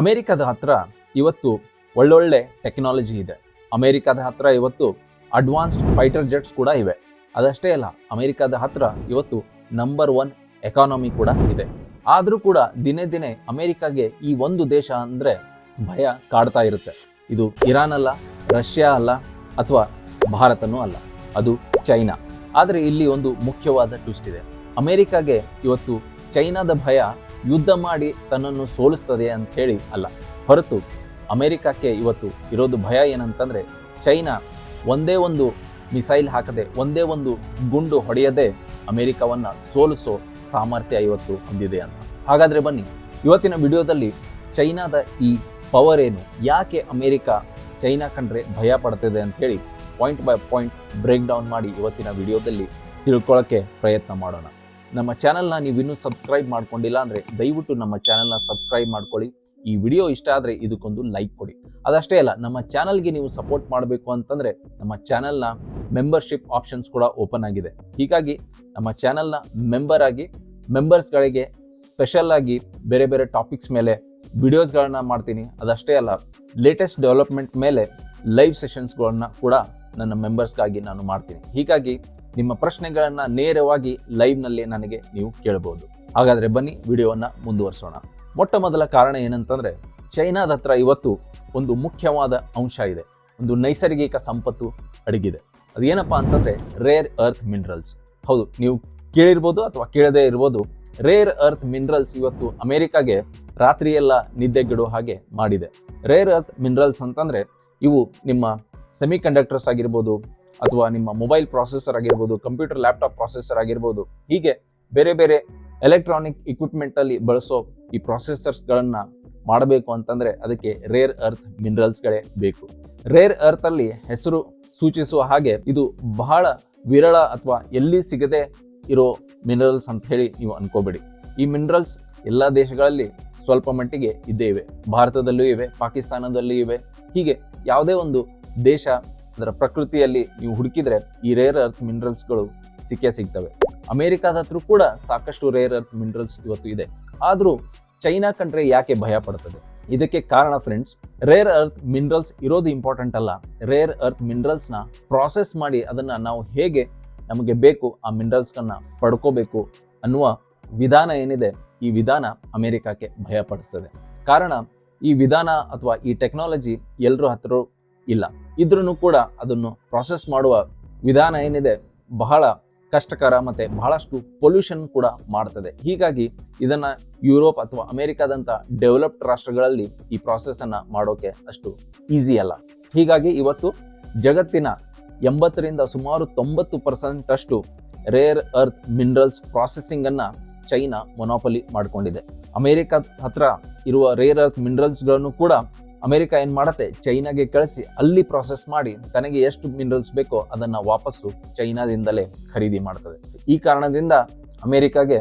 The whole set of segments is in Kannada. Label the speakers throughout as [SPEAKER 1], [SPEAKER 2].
[SPEAKER 1] ಅಮೆರಿಕದ ಹತ್ರ ಇವತ್ತು ಒಳ್ಳೊಳ್ಳೆ ಟೆಕ್ನಾಲಜಿ ಇದೆ. ಅಮೇರಿಕಾದ ಹತ್ರ ಇವತ್ತು ಅಡ್ವಾನ್ಸ್ಡ್ ಫೈಟರ್ ಜೆಟ್ಸ್ ಕೂಡ ಇವೆ. ಅದಷ್ಟೇ ಅಲ್ಲ, ಅಮೇರಿಕಾದ ಹತ್ರ ಇವತ್ತು ನಂಬರ್ ಒನ್ ಎಕಾನಮಿ ಕೂಡ ಇದೆ. ಆದರೂ ಕೂಡ ದಿನೇ ದಿನೇ ಅಮೇರಿಕಾಗೆ ಈ ಒಂದು ದೇಶ ಅಂದರೆ ಭಯ ಕಾಡ್ತಾ ಇರುತ್ತೆ. ಇದು ಇರಾನ್ ಅಲ್ಲ, ರಷ್ಯಾ ಅಲ್ಲ, ಅಥವಾ ಭಾರತನೂ ಅಲ್ಲ, ಅದು ಚೈನಾ. ಆದರೆ ಇಲ್ಲಿ ಒಂದು ಮುಖ್ಯವಾದ ಟ್ವಿಸ್ಟ್ ಇದೆ. ಅಮೇರಿಕಾಗೆ ಇವತ್ತು ಚೈನಾದ ಭಯ ಯುದ್ಧ ಮಾಡಿ ತನ್ನನ್ನು ಸೋಲಿಸ್ತದೆ ಅಂತ ಹೇಳಿ ಅಲ್ಲ. ಹೊರತು ಅಮೆರಿಕಕ್ಕೆ ಇವತ್ತು ಇರೋದು ಭಯ ಏನಂತಂದ್ರೆ ಚೈನಾ ಒಂದೇ ಒಂದು ಮಿಸೈಲ್ ಹಾಕದೆ, ಒಂದೇ ಒಂದು ಗುಂಡು ಹೊಡೆಯದೆ ಅಮೆರಿಕವನ್ನ ಸೋಲಿಸೋ ಸಾಮರ್ಥ್ಯ ಇವತ್ತು ಹೊಂದಿದೆ ಅಂತ. ಹಾಗಾದ್ರೆ ಬನ್ನಿ, ಇವತ್ತಿನ ವಿಡಿಯೋದಲ್ಲಿ ಚೈನಾದ ಈ ಪವರ್ ಏನು, ಯಾಕೆ ಅಮೆರಿಕ ಚೈನಾ ಕಂಡ್ರೆ ಭಯ ಪಡ್ತಿದೆ ಅಂತ ಹೇಳಿ point by point break down ಮಾಡಿ ಇವತ್ತಿನ ವಿಡಿಯೋದಲ್ಲಿ ತಿಳ್ಕೊಳ್ಳೋಕ್ಕೆ ಪ್ರಯತ್ನ ಮಾಡೋಣ. ನಮ್ಮ ಚಾನಲ್ನ ನೀವು ಇನ್ನೂ ಸಬ್ಸ್ಕ್ರೈಬ್ ಮಾಡ್ಕೊಂಡಿಲ್ಲ ಅಂದರೆ ದಯವಿಟ್ಟು ನಮ್ಮ ಚಾನಲ್ನ ಸಬ್ಸ್ಕ್ರೈಬ್ ಮಾಡ್ಕೊಳ್ಳಿ. ಈ ವಿಡಿಯೋ ಇಷ್ಟ ಆದರೆ ಇದಕ್ಕೊಂದು ಲೈಕ್ ಕೊಡಿ. ಅದಷ್ಟೇ ಅಲ್ಲ, ನಮ್ಮ ಚಾನಲ್ಗೆ ನೀವು ಸಪೋರ್ಟ್ ಮಾಡಬೇಕು ಅಂತಂದರೆ ನಮ್ಮ ಚಾನಲ್ನ ಮೆಂಬರ್ಶಿಪ್ ಆಪ್ಷನ್ಸ್ ಕೂಡ ಓಪನ್ ಆಗಿದೆ. ಹೀಗಾಗಿ ನಮ್ಮ ಚಾನಲ್ನ ಮೆಂಬರ್ ಆಗಿ ಮೆಂಬರ್ಸ್ಗಳಿಗೆ ಸ್ಪೆಷಲ್ ಆಗಿ ಬೇರೆ ಬೇರೆ ಟಾಪಿಕ್ಸ್ ಮೇಲೆ ವಿಡಿಯೋಸ್ಗಳನ್ನ ಮಾಡ್ತೀನಿ. ಅದಷ್ಟೇ ಅಲ್ಲ ಲೇಟೆಸ್ಟ್ ಡೆವಲಪ್ಮೆಂಟ್ ಮೇಲೆ ಲೈವ್ ಸೆಷನ್ಸ್ಗಳನ್ನ ಕೂಡ ನನ್ನ ಮೆಂಬರ್ಸ್ಗಾಗಿ ನಾನು ಮಾಡ್ತೀನಿ. ಹೀಗಾಗಿ ನಿಮ್ಮ ಪ್ರಶ್ನೆಗಳನ್ನು ನೇರವಾಗಿ ಲೈವ್ನಲ್ಲಿ ನನಗೆ ನೀವು ಕೇಳಬಹುದು ಹಾಗಾದರೆ ಬನ್ನಿ ವಿಡಿಯೋವನ್ನು ಮುಂದುವರಿಸೋಣ. ಮೊಟ್ಟ ಮೊದಲ ಕಾರಣ ಏನಂತಂದರೆ, ಚೈನಾದ ಹತ್ರ ಇವತ್ತು ಒಂದು ಮುಖ್ಯವಾದ ಅಂಶ ಇದೆ. ಒಂದು ನೈಸರ್ಗಿಕ ಸಂಪತ್ತು ಅಡಗಿದೆ. ಅದೇನಪ್ಪ ಅಂತಂದರೆ ರೇರ್ ಅರ್ತ್ ಮಿನರಲ್ಸ್ ಹೌದು, ನೀವು ಕೇಳಿರ್ಬೋದು ಅಥವಾ ಕೇಳದೇ ಇರ್ಬೋದು ರೇರ್ ಅರ್ತ್ ಮಿನರಲ್ಸ್ ಇವತ್ತು ಅಮೆರಿಕಾಗೆ ರಾತ್ರಿಯೆಲ್ಲ ನಿದ್ದೆಗಿಡೋ ಹಾಗೆ ಮಾಡಿದೆ. ರೇರ್ ಅರ್ತ್ ಮಿನರಲ್ಸ್ ಅಂತಂದರೆ, ಇವು ನಿಮ್ಮ ಸೆಮಿಕಂಡಕ್ಟರ್ಸ್ ಆಗಿರ್ಬೋದು ಅಥವಾ ನಿಮ್ಮ ಮೊಬೈಲ್ ಪ್ರೊಸೆಸರ್ ಆಗಿರ್ಬೋದು ಕಂಪ್ಯೂಟರ್ ಲ್ಯಾಪ್ಟಾಪ್ ಪ್ರೊಸೆಸರ್ ಆಗಿರ್ಬೋದು, ಹೀಗೆ ಬೇರೆ ಬೇರೆ ಎಲೆಕ್ಟ್ರಾನಿಕ್ ಇಕ್ವಿಪ್ಮೆಂಟ್ ಅಲ್ಲಿ ಬಳಸೋ ಈ ಪ್ರಾಸೆಸರ್ಸ್ಗಳನ್ನ ಮಾಡಬೇಕು ಅಂತಂದ್ರೆ ಅದಕ್ಕೆ ರೇರ್ ಅರ್ತ್ ಮಿನರಲ್ಸ್ಗಳೇ ಬೇಕು. ರೇರ್ ಅರ್ತ್ ಅಲ್ಲಿ ಹೆಸರು ಸೂಚಿಸುವ ಹಾಗೆ ಇದು ಬಹಳ ವಿರಳ ಅಥವಾ ಎಲ್ಲಿ ಸಿಗದೆ ಇರೋ ಮಿನರಲ್ಸ್ ಅಂತ ಹೇಳಿ ನೀವು ಅನ್ಕೋಬೇಡಿ. ಈ ಮಿನರಲ್ಸ್ ಎಲ್ಲ ದೇಶಗಳಲ್ಲಿ ಸ್ವಲ್ಪ ಮಟ್ಟಿಗೆ ಇದ್ದೇ ಇವೆ. ಭಾರತದಲ್ಲೂ ಇವೆ, ಪಾಕಿಸ್ತಾನದಲ್ಲೂ ಇವೆ. ಹೀಗೆ ಯಾವುದೇ ಒಂದು ದೇಶ ಅದರ ಪ್ರಕೃತಿಯಲ್ಲಿ ನೀವು ಹುಡುಕಿದ್ರೆ ಈ ರೇರ್ ಅರ್ತ್ ಮಿನರಲ್ಸ್ಗಳು ಸಿಕ್ಕೇ ಸಿಗ್ತವೆ. ಅಮೆರಿಕಾದ ಹತ್ರ ಕೂಡ ಸಾಕಷ್ಟು ರೇರ್ ಅರ್ತ್ ಮಿನರಲ್ಸ್ ಇವತ್ತು ಇದೆ. ಆದರೂ ಚೈನಾ ಕಂಡ್ರೆ ಯಾಕೆ ಭಯ ಪಡ್ತದೆ? ಇದಕ್ಕೆ ಕಾರಣ ಫ್ರೆಂಡ್ಸ್ ರೇರ್ ಅರ್ತ್ ಮಿನರಲ್ಸ್ ಇರೋದು ಇಂಪಾರ್ಟೆಂಟ್ ಅಲ್ಲ. ರೇರ್ ಅರ್ತ್ ಮಿನರಲ್ಸ್ನ ಪ್ರಾಸೆಸ್ ಮಾಡಿ ಅದನ್ನು ನಾವು ಹೇಗೆ ನಮಗೆ ಬೇಕು, ಆ ಮಿನರಲ್ಸ್ಗಳನ್ನ ಪಡ್ಕೋಬೇಕು ಅನ್ನುವ ವಿಧಾನ ಏನಿದೆ, ಈ ವಿಧಾನ ಅಮೆರಿಕಕ್ಕೆ ಭಯಪಡಿಸ್ತದೆ. ಕಾರಣ ಈ ವಿಧಾನ ಅಥವಾ ಈ ಟೆಕ್ನಾಲಜಿ ಎಲ್ಲರ ಹತ್ರ ಇಲ್ಲ. ಇದ್ರೂ ಕೂಡ ಅದನ್ನು ಪ್ರಾಸೆಸ್ ಮಾಡುವ ವಿಧಾನ ಏನಿದೆ, ಬಹಳ ಕಷ್ಟಕರ ಮತ್ತು ಬಹಳಷ್ಟು ಪೊಲ್ಯೂಷನ್ ಕೂಡ ಮಾಡ್ತದೆ. ಹೀಗಾಗಿ ಇದನ್ನು ಯುರೋಪ್ ಅಥವಾ ಅಮೆರಿಕಾದಂಥ ಡೆವಲಪ್ಡ್ ರಾಷ್ಟ್ರಗಳಲ್ಲಿ ಈ ಪ್ರಾಸೆಸನ್ನು ಮಾಡೋಕೆ ಅಷ್ಟು ಈಸಿ ಅಲ್ಲ. ಹೀಗಾಗಿ ಇವತ್ತು ಜಗತ್ತಿನ ಎಂಬತ್ತರಿಂದ ಸುಮಾರು ತೊಂಬತ್ತು ಪರ್ಸೆಂಟಷ್ಟು ರೇರ್ ಅರ್ತ್ ಮಿನರಲ್ಸ್ ಪ್ರಾಸೆಸಿಂಗನ್ನು ಚೈನಾ ಮೊನೋಪಲಿ ಮಾಡಿಕೊಂಡಿದೆ. ಅಮೆರಿಕ ಹತ್ರ ಇರುವ ರೇರ್ ಅರ್ತ್ ಮಿನರಲ್ಸ್ಗಳನ್ನು ಕೂಡ ಅಮೆರಿಕ ಏನು ಮಾಡುತ್ತೆ? ಚೈನಾಗೆ ಕಳಿಸಿ, ಅಲ್ಲಿ ಪ್ರೊಸೆಸ್ ಮಾಡಿ, ತನಗೆ ಎಷ್ಟು ಮಿನರಲ್ಸ್ ಬೇಕೋ ಅದನ್ನು ವಾಪಸ್ಸು ಚೈನಾದಿಂದಲೇ ಖರೀದಿ ಮಾಡ್ತದೆ. ಈ ಕಾರಣದಿಂದ ಅಮೆರಿಕಾಗೆ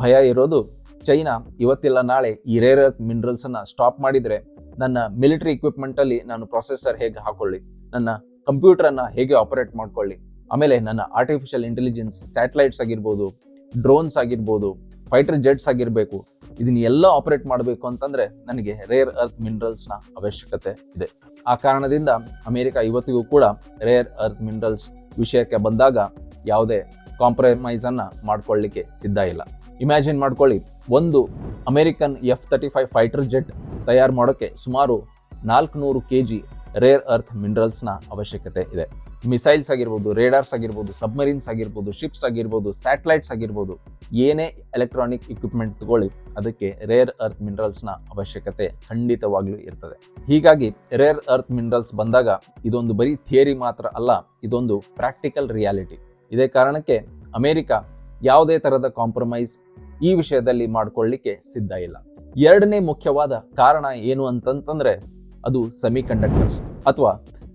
[SPEAKER 1] ಭಯ ಇರೋದು, ಚೈನಾ ಇವತ್ತಿಲ್ಲ, ನಾಳೆ ಈ ರೇರ್ ಅರ್ತ್ ಮಿನರಲ್ಸ್ ಅನ್ನ ಸ್ಟಾಪ್ ಮಾಡಿದರೆ ನನ್ನ ಮಿಲಿಟರಿ ಇಕ್ವಿಪ್ಮೆಂಟಲ್ಲಿ ನಾನು ಪ್ರೊಸೆಸರ್ ಹೇಗೆ ಹಾಕೊಳ್ಳಿ? ನನ್ನ ಕಂಪ್ಯೂಟರನ್ನು ಹೇಗೆ ಆಪರೇಟ್ ಮಾಡ್ಕೊಳ್ಳಿ? ಆಮೇಲೆ ನನ್ನ ಆರ್ಟಿಫಿಷಿಯಲ್ ಇಂಟೆಲಿಜೆನ್ಸ್ ಸ್ಯಾಟಲೈಟ್ಸ್ ಆಗಿರ್ಬೋದು ಡ್ರೋನ್ಸ್ ಆಗಿರ್ಬೋದು ಫೈಟರ್ ಜೆಟ್ಸ್ ಆಗಿರಬೇಕು ಇದನ್ನ ಎಲ್ಲ ಆಪರೇಟ್ ಮಾಡಬೇಕು ಅಂತಂದ್ರೆ ನನಗೆ ರೇರ್ ಅರ್ತ್ ಮಿನರಲ್ಸ್ನ ಅವಶ್ಯಕತೆ ಇದೆ. ಆ ಕಾರಣದಿಂದ ಅಮೆರಿಕ ಇವತ್ತಿಗೂ ಕೂಡ ರೇರ್ ಅರ್ತ್ ಮಿನರಲ್ಸ್ ವಿಷಯಕ್ಕೆ ಬಂದಾಗ ಯಾವುದೇ ಕಾಂಪ್ರಮೈಸ್ ಅನ್ನ ಮಾಡ್ಕೊಳ್ಳಿಕ್ಕೆ ಸಿದ್ಧ ಇಲ್ಲ. ಇಮ್ಯಾಜಿನ್ ಮಾಡ್ಕೊಳ್ಳಿ, ಒಂದು American F thirty five fighter jet ತಯಾರು ಮಾಡೋಕ್ಕೆ ಸುಮಾರು ನಾಲ್ಕುನೂರು ಕೆ ಜಿ ರೇರ್ ಅರ್ತ್ ಮಿನರಲ್ಸ್ನ ಅವಶ್ಯಕತೆ ಇದೆ. ಮಿಸೈಲ್ಸ್ ಆಗಿರ್ಬೋದು ರೇಡಾರ್ಸ್ ಆಗಿರ್ಬೋದು ಸಬ್ಮರೀನ್ಸ್ ಆಗಿರ್ಬೋದು ಶಿಪ್ಸ್ ಆಗಿರ್ಬೋದು ಸ್ಯಾಟಲೈಟ್ಸ್ ಆಗಿರ್ಬೋದು, ಏನೇ ಎಲೆಕ್ಟ್ರಾನಿಕ್ ಇಕ್ವಿಪ್ಮೆಂಟ್ ತಗೊಳ್ಳಿ, ಅದಕ್ಕೆ ರೇರ್ ಅರ್ತ್ ಮಿನರಲ್ಸ್ನ ಅವಶ್ಯಕತೆ ಖಂಡಿತವಾಗ್ಲೂ ಇರ್ತದೆ. ಹೀಗಾಗಿ ರೇರ್ ಅರ್ತ್ ಮಿನರಲ್ಸ್ ಬಂದಾಗ ಇದೊಂದು ಬರೀ ಥಿಯರಿ ಮಾತ್ರ ಅಲ್ಲ, ಇದೊಂದು ಪ್ರಾಕ್ಟಿಕಲ್ ರಿಯಾಲಿಟಿ ಇದೇ ಕಾರಣಕ್ಕೆ ಅಮೆರಿಕ ಯಾವುದೇ ಥರದ ಕಾಂಪ್ರಮೈಸ್ ಈ ವಿಷಯದಲ್ಲಿ ಮಾಡ್ಕೊಳ್ಳಿಕ್ಕೆ ಸಿದ್ಧ ಇಲ್ಲ. ಎರಡನೇ ಮುಖ್ಯವಾದ ಕಾರಣ ಏನು ಅಂತಂತಂದ್ರೆ ಅದು ಸೆಮಿಕಂಡಕ್ಟರ್ಸ್ ಅಥವಾ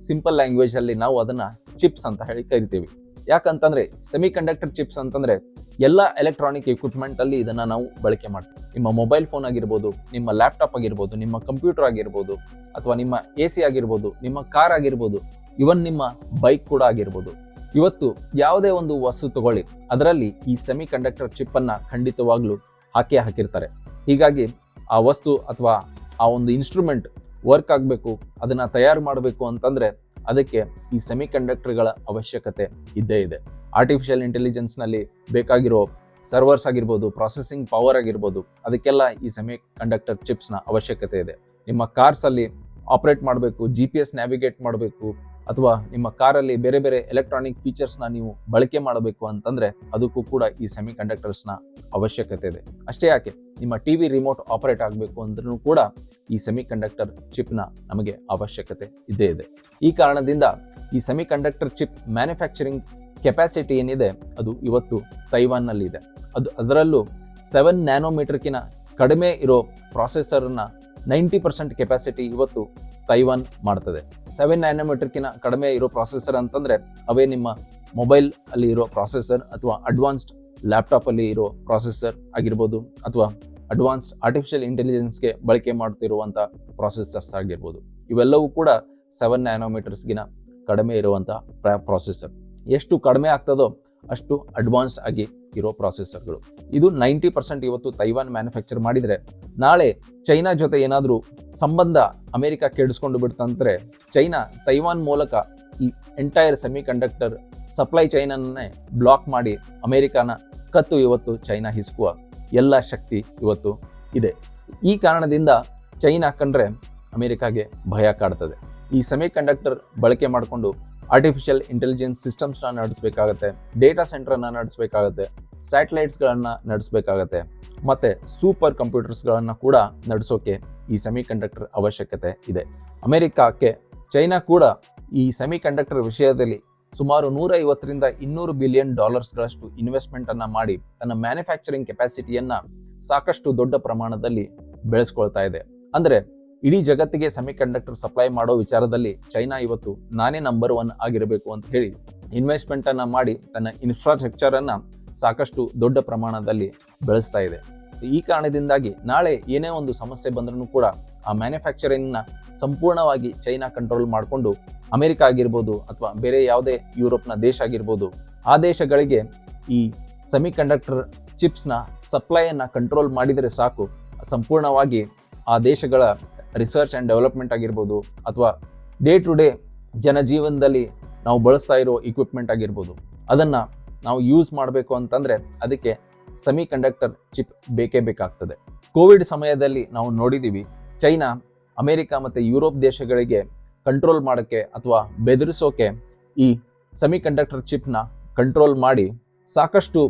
[SPEAKER 1] ಸಿಂಪಲ್ ಲ್ಯಾಂಗ್ವೇಜ್ ಅಲ್ಲಿ ನಾವು ಅದನ್ನ ಚಿಪ್ಸ್ ಅಂತ ಹೇಳಿ ಕರಿತೀವಿ. ಯಾಕಂತಂದ್ರೆ ಸೆಮಿ ಕಂಡಕ್ಟರ್ ಚಿಪ್ಸ್ ಅಂತಂದ್ರೆ ಎಲ್ಲ ಎಲೆಕ್ಟ್ರಾನಿಕ್ ಎಕ್ವಿಪ್ಮೆಂಟ್ ಅಲ್ಲಿ ಇದನ್ನ ನಾವು ಬಳಕೆ ಮಾಡ್ತೀವಿ. ನಿಮ್ಮ ಮೊಬೈಲ್ ಫೋನ್ ಆಗಿರ್ಬೋದು, ನಿಮ್ಮ ಲ್ಯಾಪ್ಟಾಪ್ ಆಗಿರ್ಬೋದು, ನಿಮ್ಮ ಕಂಪ್ಯೂಟರ್ ಆಗಿರ್ಬೋದು, ಅಥವಾ ನಿಮ್ಮ ಎ ಸಿ ಆಗಿರ್ಬೋದು, ನಿಮ್ಮ ಕಾರ್ ಆಗಿರ್ಬೋದು ಇವನ್ ನಿಮ್ಮ ಬೈಕ್ ಕೂಡ ಆಗಿರ್ಬೋದು. ಇವತ್ತು ಯಾವುದೇ ಒಂದು ವಸ್ತು ತಗೊಳ್ಳಿ, ಅದರಲ್ಲಿ ಈ ಸೆಮಿ ಕಂಡಕ್ಟರ್ ಚಿಪ್ ಅನ್ನ ಖಂಡಿತವಾಗ್ಲೂ ಹಾಕೇ ಹಾಕಿರ್ತಾರೆ. ಹೀಗಾಗಿ ಆ ವಸ್ತು ಅಥವಾ ಆ ಒಂದು ಇನ್ಸ್ಟ್ರೂಮೆಂಟ್ ವರ್ಕ್ ಆಗಬೇಕು, ಅದನ್ನು ತಯಾರು ಮಾಡಬೇಕು ಅಂತಂದರೆ ಅದಕ್ಕೆ ಈ ಸೆಮಿ ಕಂಡಕ್ಟರ್ಗಳ ಅವಶ್ಯಕತೆ ಇದ್ದೇ ಇದೆ. ಆರ್ಟಿಫಿಷಿಯಲ್ ಇಂಟೆಲಿಜೆನ್ಸ್ನಲ್ಲಿ ಬೇಕಾಗಿರೋ ಸರ್ವರ್ಸ್ ಆಗಿರ್ಬೋದು ಪ್ರಾಸೆಸಿಂಗ್ ಪವರ್ ಆಗಿರ್ಬೋದು, ಅದಕ್ಕೆಲ್ಲ ಈ ಸೆಮಿ ಕಂಡಕ್ಟರ್ ಚಿಪ್ಸ್ನ ಅವಶ್ಯಕತೆ ಇದೆ. ನಿಮ್ಮ ಕಾರ್ಸಲ್ಲಿ ಆಪರೇಟ್ ಮಾಡಬೇಕು ಜಿ ಪಿ ಎಸ್ ನ್ಯಾವಿಗೇಟ್ ಮಾಡಬೇಕು ಅಥವಾ ನಿಮ್ಮ ಕಾರಲ್ಲಿ ಬೇರೆ ಬೇರೆ ಎಲೆಕ್ಟ್ರಾನಿಕ್ ಫೀಚರ್ಸ್ನ ನೀವು ಬಳಕೆ ಮಾಡಬೇಕು ಅಂತಂದ್ರೆ ಅದಕ್ಕೂ ಕೂಡ ಈ ಸೆಮಿ ಕಂಡಕ್ಟರ್ಸ್ನ ಅವಶ್ಯಕತೆ ಇದೆ. ಅಷ್ಟೇ ಯಾಕೆ, ನಿಮ್ಮ ಟಿ ವಿ ರಿಮೋಟ್ ಆಪರೇಟ್ ಆಗಬೇಕು ಅಂದ್ರೂ ಕೂಡ ಈ ಸೆಮಿ ಕಂಡಕ್ಟರ್ ಚಿಪ್ನ ನಮಗೆ ಅವಶ್ಯಕತೆ ಇದ್ದೇ ಇದೆ. ಈ ಕಾರಣದಿಂದ ಈ semi conductor chip manufacturing capacity ಏನಿದೆ, ಅದು ಇವತ್ತು ತೈವಾನ್ನಲ್ಲಿ ಇದೆ. ಅದು ಅದರಲ್ಲೂ ಸೆವೆನ್ ನ್ಯಾನೋಮೀಟರ್ಕಿನ ಕಡಿಮೆ ಇರೋ ಪ್ರಾಸೆಸರ್ನ ನೈಂಟಿ ಪರ್ಸೆಂಟ್ ಕೆಪಾಸಿಟಿ ಇವತ್ತು ತೈವಾನ್ ಮಾಡ್ತದೆ. ಸೆವೆನ್ ನ್ಯಾನೋಮೀಟರ್ಕಿನ ಕಡಿಮೆ ಇರೋ ಪ್ರೊಸೆಸರ್ ಅಂತಂದರೆ ಅವೇ ನಿಮ್ಮ ಮೊಬೈಲ್ ಅಲ್ಲಿ ಇರೋ ಪ್ರೊಸೆಸರ್ ಅಥವಾ ಅಡ್ವಾನ್ಸ್ಡ್ ಲ್ಯಾಪ್ಟಾಪ್ ಅಲ್ಲಿ ಇರೋ ಪ್ರೊಸೆಸರ್ ಆಗಿರ್ಬೋದು ಅಥವಾ ಅಡ್ವಾನ್ಸ್ಡ್ ಆರ್ಟಿಫಿಷಿಯಲ್ ಇಂಟೆಲಿಜೆನ್ಸ್ಗೆ ಬಳಕೆ ಮಾಡ್ತಿರುವಂಥ ಪ್ರೊಸೆಸರ್ಸ್ ಆಗಿರ್ಬೋದು. ಇವೆಲ್ಲವೂ ಕೂಡ ಸೆವೆನ್ ನ್ಯಾನೋಮೀಟರ್ಸ್ಗಿನ ಕಡಿಮೆ ಇರುವಂಥ ಪ್ರೊಸೆಸರ್. ಎಷ್ಟು ಕಡಿಮೆ ಆಗ್ತದೋ ಅಷ್ಟು ಅಡ್ವಾನ್ಸ್ಡ್ ಆಗಿ ಇರೋ ಪ್ರಾಸೆಸರ್ಗಳು ಇದು ನೈಂಟಿ ಪರ್ಸೆಂಟ್ ಇವತ್ತು ತೈವಾನ್ ಮ್ಯಾನುಫ್ಯಾಕ್ಚರ್ ಮಾಡಿದರೆ, ನಾಳೆ ಚೈನಾ ಜೊತೆ ಏನಾದರೂ ಸಂಬಂಧ ಅಮೆರಿಕ ಕೆಡಿಸ್ಕೊಂಡು ಬಿಡ್ತಂದ್ರೆ, ಚೈನಾ ತೈವಾನ್ ಮೂಲಕ ಈ ಎಂಟೈರ್ ಸೆಮಿ ಕಂಡಕ್ಟರ್ ಸಪ್ಲೈ ಚೈನನ್ನೇ ಬ್ಲಾಕ್ ಮಾಡಿ ಅಮೆರಿಕಾನ ಕತ್ತು ಇವತ್ತು ಚೈನಾ ಹಿಸ್ಕುವ ಎಲ್ಲ ಶಕ್ತಿ ಇವತ್ತು ಇದೆ. ಈ ಕಾರಣದಿಂದ ಚೈನಾ ಕಂಡ್ರೆ ಅಮೆರಿಕಾಗೆ ಭಯ ಕಾಡ್ತದೆ. ಈ ಸೆಮಿ ಕಂಡಕ್ಟರ್ ಬಳಕೆ ಮಾಡಿಕೊಂಡು ಆರ್ಟಿಫಿಷಿಯಲ್ ಇಂಟೆಲಿಜೆನ್ಸ್ ಸಿಸ್ಟಮ್ಸ್ನ ನಡೆಸಬೇಕಾಗತ್ತೆ ಡೇಟಾ ಸೆಂಟರ್ನ ನಡೆಸಬೇಕಾಗತ್ತೆ ಸ್ಯಾಟಲೈಟ್ಸ್ಗಳನ್ನು ನಡೆಸಬೇಕಾಗತ್ತೆ, ಮತ್ತು ಸೂಪರ್ ಕಂಪ್ಯೂಟರ್ಸ್ಗಳನ್ನು ಕೂಡ ನಡೆಸೋಕೆ ಈ ಸೆಮಿ ಕಂಡಕ್ಟರ್ ಅವಶ್ಯಕತೆ ಇದೆ. ಅಮೆರಿಕಕ್ಕೆ ಚೈನಾ ಕೂಡ ಈ ಸೆಮಿ ಕಂಡಕ್ಟರ್ ವಿಷಯದಲ್ಲಿ ಸುಮಾರು ನೂರ ಐವತ್ತರಿಂದ ಇನ್ನೂರು ಬಿಲಿಯನ್ ಡಾಲರ್ಸ್ಗಳಷ್ಟು ಇನ್ವೆಸ್ಟ್ಮೆಂಟನ್ನು ಮಾಡಿ ತನ್ನ ಮ್ಯಾನುಫ್ಯಾಕ್ಚರಿಂಗ್ ಕೆಪಾಸಿಟಿಯನ್ನು ಸಾಕಷ್ಟು ದೊಡ್ಡ ಪ್ರಮಾಣದಲ್ಲಿ ಬೆಳೆಸ್ಕೊಳ್ತಾ ಇದೆ. ಅಂದರೆ ಇಡೀ ಜಗತ್ತಿಗೆ ಸೆಮಿಕಂಡಕ್ಟರ್ ಸಪ್ಲೈ ಮಾಡೋ ವಿಚಾರದಲ್ಲಿ ಚೈನಾ ಇವತ್ತು ನಾನೇ ನಂಬರ್ ಒನ್ ಆಗಿರಬೇಕು ಅಂತ ಹೇಳಿ ಇನ್ವೆಸ್ಟ್ಮೆಂಟ್ ಅನ್ನ ಮಾಡಿ ತನ್ನ ಇನ್ಫ್ರಾಸ್ಟ್ರಕ್ಚರ್ ಅನ್ನ ಸಾಕಷ್ಟು ದೊಡ್ಡ ಪ್ರಮಾಣದಲ್ಲಿ ಬೆಳೆಸ್ತಾ ಇದೆ. ಈ ಕಾರಣದಿಂದಾಗಿ ನಾಳೆ ಏನೇ ಒಂದು ಸಮಸ್ಯೆ ಬಂದ್ರೂ ಕೂಡ ಆ ಮ್ಯಾನುಫ್ಯಾಕ್ಚರಿಂಗ್ನ ಸಂಪೂರ್ಣವಾಗಿ ಚೈನಾ ಕಂಟ್ರೋಲ್ ಮಾಡಿಕೊಂಡು ಅಮೆರಿಕ ಆಗಿರ್ಬೋದು ಅಥವಾ ಬೇರೆ ಯಾವುದೇ ಯುರೋಪ್ನ ದೇಶ ಆಗಿರ್ಬೋದು, ಆ ದೇಶಗಳಿಗೆ ಈ ಸೆಮಿ ಕಂಡಕ್ಟರ್ ಚಿಪ್ಸ್ನ ಸಪ್ಲೈಯನ್ನು ಕಂಟ್ರೋಲ್ ಮಾಡಿದರೆ ಸಾಕು, ಸಂಪೂರ್ಣವಾಗಿ ಆ ದೇಶಗಳ ರಿಸರ್ಚ್ ಆ್ಯಂಡ್ ಡೆವಲಪ್ಮೆಂಟ್ ಆಗಿರ್ಬೋದು ಅಥವಾ ಡೇ ಟು ಡೇ ಜನಜೀವನದಲ್ಲಿ ನಾವು ಬಳಸ್ತಾ ಇರೋ ಇಕ್ವಿಪ್ಮೆಂಟ್ ಆಗಿರ್ಬೋದು. ಅದನ್ನು ನಾವು ಯೂಸ್ ಮಾಡಬೇಕು ಅಂತಂದರೆ ಅದಕ್ಕೆ ಸೆಮಿ ಕಂಡಕ್ಟರ್ ಚಿಪ್ ಬೇಕೇ ಬೇಕಾಗ್ತದೆ. ಕೋವಿಡ್ ಸಮಯದಲ್ಲಿ ನಾವು ನೋಡಿದ್ದೀವಿ ಚೈನಾ, ಅಮೆರಿಕ ಮತ್ತು ಯುರೋಪ್ ದೇಶಗಳಿಗೆ ಕಂಟ್ರೋಲ್ ಮಾಡೋಕ್ಕೆ ಅಥವಾ ಬೆದರಿಸೋಕೆ ಈ ಸೆಮಿ ಕಂಡಕ್ಟರ್ ಚಿಪ್ನ ಕಂಟ್ರೋಲ್ ಮಾಡಿ ಸಾಕಷ್ಟು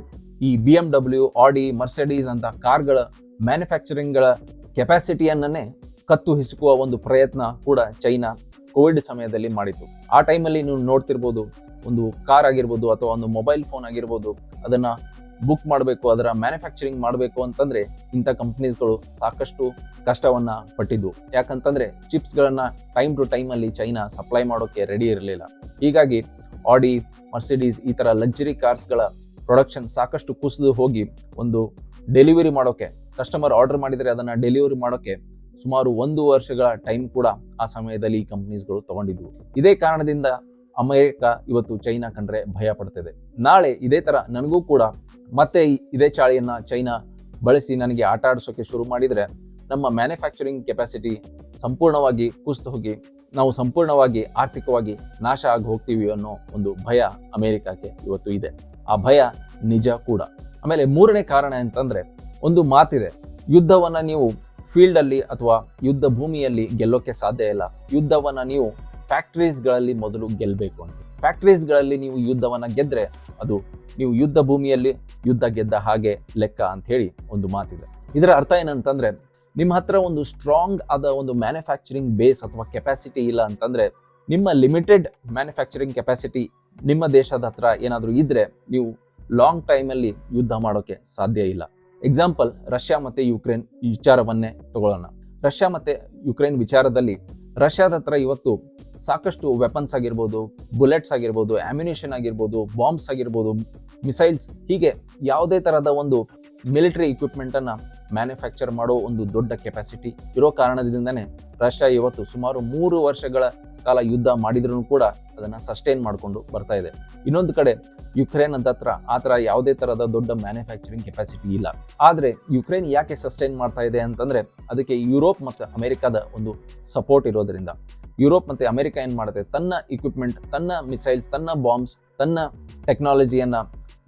[SPEAKER 1] ಈ B M W Audi Mercedes ಅಂತ ಕಾರ್ಗಳ ಮ್ಯಾನುಫ್ಯಾಕ್ಚರಿಂಗ್ಗಳ ಕೆಪಾಸಿಟಿಯನ್ನೇ ಕತ್ತು ಹಿಸುಕುವ ಒಂದು ಪ್ರಯತ್ನ ಕೂಡ ಚೈನಾ ಕೋವಿಡ್ ಸಮಯದಲ್ಲಿ ಮಾಡಿತು ಆ ಟೈಮಲ್ಲಿ ನೀವು ನೋಡ್ತಿರ್ಬೋದು, ಒಂದು ಕಾರ್ ಆಗಿರ್ಬೋದು ಅಥವಾ ಒಂದು ಮೊಬೈಲ್ ಫೋನ್ ಆಗಿರ್ಬೋದು, ಅದನ್ನು ಬುಕ್ ಮಾಡಬೇಕು, ಅದರ ಮ್ಯಾನುಫ್ಯಾಕ್ಚರಿಂಗ್ ಮಾಡಬೇಕು ಅಂತಂದರೆ ಇಂಥ ಕಂಪ್ನೀಸ್ಗಳು ಸಾಕಷ್ಟು ಕಷ್ಟವನ್ನು ಪಟ್ಟಿದ್ವು ಯಾಕಂತಂದರೆ ಚಿಪ್ಸ್ಗಳನ್ನು ಟೈಮ್ ಟು ಟೈಮಲ್ಲಿ ಚೈನಾ ಸಪ್ಲೈ ಮಾಡೋಕ್ಕೆ ರೆಡಿ ಇರಲಿಲ್ಲ. ಹೀಗಾಗಿ ಆಡಿ ಮರ್ಸಿಡೀಸ್ ಈ ಥರ ಲಕ್ಸುರಿ ಕಾರ್ಸ್ಗಳ ಪ್ರೊಡಕ್ಷನ್ ಸಾಕಷ್ಟು ಕುಸಿದು ಹೋಗಿ ಒಂದು ಡೆಲಿವರಿ ಮಾಡೋಕ್ಕೆ ಕಸ್ಟಮರ್ ಆರ್ಡರ್ ಮಾಡಿದರೆ ಅದನ್ನು ಡೆಲಿವರಿ ಮಾಡೋಕ್ಕೆ ಸುಮಾರು ಒಂದು ವರ್ಷಗಳ ಟೈಮ್ ಕೂಡ ಆ ಸಮಯದಲ್ಲಿ ಈ ಕಂಪ್ನೀಸ್ಗಳು ತಗೊಂಡಿದ್ವು. ಇದೇ ಕಾರಣದಿಂದ ಅಮೆರಿಕ ಇವತ್ತು ಚೈನಾ ಕಂಡ್ರೆ ಭಯ ಪಡ್ತಿದೆ. ನಾಳೆ ಇದೇ ತರ ನನಗೂ ಕೂಡ ಮತ್ತೆ ಇದೇ ಚಾಳಿಯನ್ನ ಚೈನಾ ಬಳಸಿ ನನಗೆ ಆಟ ಆಡಿಸೋಕೆ ಶುರು ಮಾಡಿದರೆ ನಮ್ಮ ಮ್ಯಾನುಫ್ಯಾಕ್ಚರಿಂಗ್ ಕೆಪಾಸಿಟಿ ಸಂಪೂರ್ಣವಾಗಿ ಕುಸಿದು ಹೋಗಿ, ನಾವು ಸಂಪೂರ್ಣವಾಗಿ ಆರ್ಥಿಕವಾಗಿ ನಾಶ ಆಗಿ ಹೋಗ್ತೀವಿ ಅನ್ನೋ ಒಂದು ಭಯ ಅಮೆರಿಕಕ್ಕೆ ಇವತ್ತು ಇದೆ. ಆ ಭಯ ನಿಜ ಕೂಡ. ಆಮೇಲೆ ಮೂರನೇ ಕಾರಣ ಅಂತಂದ್ರೆ ಒಂದು ಮಾತಿದೆ. ಯುದ್ಧವನ್ನ ನೀವು ಫೀಲ್ಡ್ ಅಲ್ಲಿ ಅಥವಾ ಯುದ್ಧ ಭೂಮಿಯಲ್ಲಿ ಗೆಲ್ಲೋಕೆ ಸಾಧ್ಯ ಇಲ್ಲ. ಯುದ್ಧವನ್ನ ನೀವು ಫ್ಯಾಕ್ಟ್ರೀಸ್ಗಳಲ್ಲಿ ಮೊದಲು ಗೆಲ್ಲಬೇಕು ಅಂತ. ಫ್ಯಾಕ್ಟ್ರೀಸ್ಗಳಲ್ಲಿ ನೀವು ಯುದ್ಧವನ್ನ ಗೆದ್ದರೆ ಅದು ನೀವು ಯುದ್ಧ ಭೂಮಿಯಲ್ಲಿ ಯುದ್ಧ ಗೆದ್ದ ಹಾಗೆ ಲೆಕ್ಕ ಅಂತ ಹೇಳಿ ಒಂದು ಮಾತಿದೆ. ಇದರ ಅರ್ಥ ಏನಂತಂದ್ರೆ, ನಿಮ್ಮ ಹತ್ರ ಒಂದು ಸ್ಟ್ರಾಂಗ್ ಆದ ಒಂದು ಮ್ಯಾನುಫ್ಯಾಕ್ಚರಿಂಗ್ ಬೇಸ್ ಅಥವಾ ಕೆಪಾಸಿಟಿ ಇಲ್ಲ ಅಂತಂದ್ರೆ, ನಿಮ್ಮ ಲಿಮಿಟೆಡ್ ಮ್ಯಾನುಫ್ಯಾಕ್ಚರಿಂಗ್ ಕೆಪಾಸಿಟಿ ನಿಮ್ಮ ದೇಶದ ಹತ್ರ ಏನಾದರೂ ಇದ್ರೆ ನೀವು ಲಾಂಗ್ ಟೈಮಲ್ಲಿ ಯುದ್ಧ ಮಾಡೋಕೆ ಸಾಧ್ಯ ಇಲ್ಲ. ಎಕ್ಸಾಂಪಲ್ ರಷ್ಯಾ ಮತ್ತು ಯುಕ್ರೇನ್ ವಿಚಾರವನ್ನೇ ತಗೊಳ್ಳೋಣ. ರಷ್ಯಾ ಮತ್ತು ಯುಕ್ರೇನ್ ವಿಚಾರದಲ್ಲಿ ರಷ್ಯಾದ ಹತ್ರ ಇವತ್ತು ಸಾಕಷ್ಟು ವೆಪನ್ಸ್ ಆಗಿರ್ಬೋದು ಬುಲೆಟ್ಸ್ ಆಗಿರ್ಬೋದು ಆಮ್ಯುನೇಷನ್ ಆಗಿರ್ಬೋದು ಬಾಂಬ್ಸ್ ಆಗಿರ್ಬೋದು ಮಿಸೈಲ್ಸ್ ಹೀಗೆ ಯಾವುದೇ ಥರದ ಒಂದು ಮಿಲಿಟರಿ ಇಕ್ವಿಪ್ಮೆಂಟನ್ನು ಮ್ಯಾನುಫ್ಯಾಕ್ಚರ್ ಮಾಡೋ ಒಂದು ದೊಡ್ಡ ಕೆಪಾಸಿಟಿ ಇರೋ ಕಾರಣದಿಂದನೇ ರಷ್ಯಾ ಇವತ್ತು ಸುಮಾರು ಮೂರು ವರ್ಷಗಳ ಕಾಲ ಯುದ್ಧ ಮಾಡಿದ್ರು ಕೂಡ ಅದನ್ನು ಸಸ್ಟೈನ್ ಮಾಡಿಕೊಂಡು ಬರ್ತಾ ಇದೆ. ಇನ್ನೊಂದು ಕಡೆ ಯುಕ್ರೇನ್ ಅಂತ ಹತ್ರ ಆ ಥರ ಯಾವುದೇ ಥರದ ದೊಡ್ಡ ಮ್ಯಾನುಫ್ಯಾಕ್ಚರಿಂಗ್ ಕೆಪಾಸಿಟಿ ಇಲ್ಲ. ಆದರೆ ಯುಕ್ರೇನ್ ಯಾಕೆ ಸಸ್ಟೈನ್ ಮಾಡ್ತಾ ಇದೆ ಅಂತಂದರೆ ಅದಕ್ಕೆ ಯುರೋಪ್ ಮತ್ತು ಅಮೆರಿಕಾದ ಒಂದು ಸಪೋರ್ಟ್ ಇರೋದರಿಂದ. ಯುರೋಪ್ ಮತ್ತು ಅಮೆರಿಕ ಏನು ಮಾಡುತ್ತೆ? ತನ್ನ ಇಕ್ವಿಪ್ಮೆಂಟ್ ತನ್ನ ಮಿಸೈಲ್ಸ್ ತನ್ನ ಬಾಂಬ್ಸ್ ತನ್ನ ಟೆಕ್ನಾಲಜಿಯನ್ನು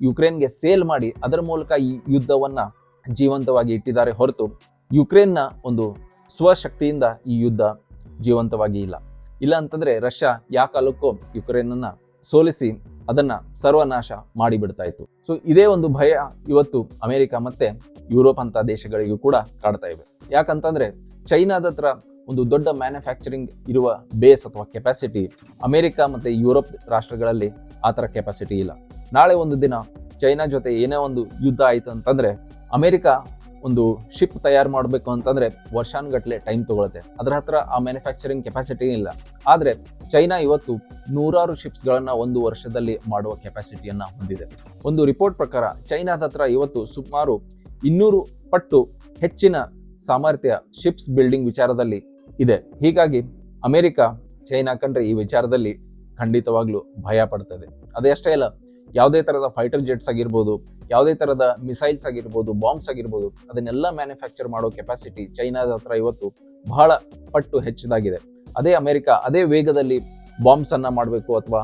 [SPEAKER 1] ಯುಕ್ರೇನ್ಗೆ ಸೇಲ್ ಮಾಡಿ ಅದರ ಮೂಲಕ ಈ ಯುದ್ಧವನ್ನ ಜೀವಂತವಾಗಿ ಇಟ್ಟಿದ್ದಾರೆ ಹೊರತು ಯುಕ್ರೇನ್ನ ಒಂದು ಸ್ವಶಕ್ತಿಯಿಂದ ಈ ಯುದ್ಧ ಜೀವಂತವಾಗಿ ಇಲ್ಲ. ಇಲ್ಲ ಅಂತಂದ್ರೆ ರಷ್ಯಾ ಯಾವ ಕಾಲಕ್ಕೂ ಯುಕ್ರೇನನ್ನು ಸೋಲಿಸಿ ಅದನ್ನ ಸರ್ವನಾಶ ಮಾಡಿಬಿಡ್ತಾ ಇತ್ತು. ಸೊ ಇದೇ ಒಂದು ಭಯ ಇವತ್ತು ಅಮೆರಿಕ ಮತ್ತೆ ಯುರೋಪ್ ಅಂತ ದೇಶಗಳಿಗೂ ಕೂಡ ಕಾಡ್ತಾ ಇವೆ. ಯಾಕಂತಂದ್ರೆ ಚೈನಾದ ಒಂದು ದೊಡ್ಡ ಮ್ಯಾನುಫ್ಯಾಕ್ಚರಿಂಗ್ ಇರುವ ಬೇಸ್ ಅಥವಾ ಕೆಪಾಸಿಟಿ ಅಮೆರಿಕ ಮತ್ತೆ ಯುರೋಪ್ ರಾಷ್ಟ್ರಗಳಲ್ಲಿ ಆ ಥರ ಕೆಪಾಸಿಟಿ ಇಲ್ಲ. ನಾಳೆ ಒಂದು ದಿನ ಚೈನಾ ಜೊತೆ ಏನೇ ಒಂದು ಯುದ್ಧ ಆಯಿತು ಅಂತಂದ್ರೆ ಅಮೆರಿಕ ಒಂದು ಶಿಪ್ ತಯಾರು ಮಾಡಬೇಕು ಅಂತಂದ್ರೆ ವರ್ಷಾನುಗಟ್ಟಲೆ ಟೈಮ್ ತಗೊಳುತ್ತೆ. ಅದರ ಹತ್ರ ಆ ಮ್ಯಾನುಫ್ಯಾಕ್ಚರಿಂಗ್ ಕೆಪಾಸಿಟಿ ಇಲ್ಲ. ಆದರೆ ಚೈನಾ ಇವತ್ತು ನೂರಾರು ಶಿಪ್ಸ್ಗಳನ್ನು ಒಂದು ವರ್ಷದಲ್ಲಿ ಮಾಡುವ ಕೆಪಾಸಿಟಿಯನ್ನು ಹೊಂದಿದೆ. ಒಂದು ರಿಪೋರ್ಟ್ ಪ್ರಕಾರ ಚೈನಾದ ಹತ್ರ ಇವತ್ತು ಸುಮಾರು ಇನ್ನೂರು ಪಟ್ಟು ಹೆಚ್ಚಿನ ಸಾಮರ್ಥ್ಯ ಶಿಪ್ಸ್ ಬಿಲ್ಡಿಂಗ್ ವಿಚಾರದಲ್ಲಿ ಇದೆ. ಹೀಗಾಗಿ ಅಮೆರಿಕ, ಚೈನಾ ಕಂಡ್ರೆ ಈ ವಿಚಾರದಲ್ಲಿ ಖಂಡಿತವಾಗ್ಲೂ ಭಯ ಪಡ್ತದೆ. ಅದೇ ಅಷ್ಟೇ ಅಲ್ಲ ಯಾವುದೇ ಥರದ ಫೈಟರ್ ಜೆಟ್ಸ್ ಆಗಿರ್ಬೋದು, ಯಾವುದೇ ಥರದ ಮಿಸೈಲ್ಸ್ ಆಗಿರ್ಬೋದು ಬಾಂಬ್ಸ್ ಆಗಿರ್ಬೋದು, ಅದನ್ನೆಲ್ಲ ಮ್ಯಾನುಫ್ಯಾಕ್ಚರ್ ಮಾಡೋ ಕೆಪಾಸಿಟಿ ಚೈನಾದ ಹತ್ರ ಇವತ್ತು ಬಹಳ ಪಟ್ಟು ಹೆಚ್ಚಿದಾಗಿದೆ. ಅದೇ ಅಮೆರಿಕ, ಅದೇ ವೇಗದಲ್ಲಿ ಬಾಂಬ್ಸ್ ಅನ್ನ ಮಾಡಬೇಕು ಅಥವಾ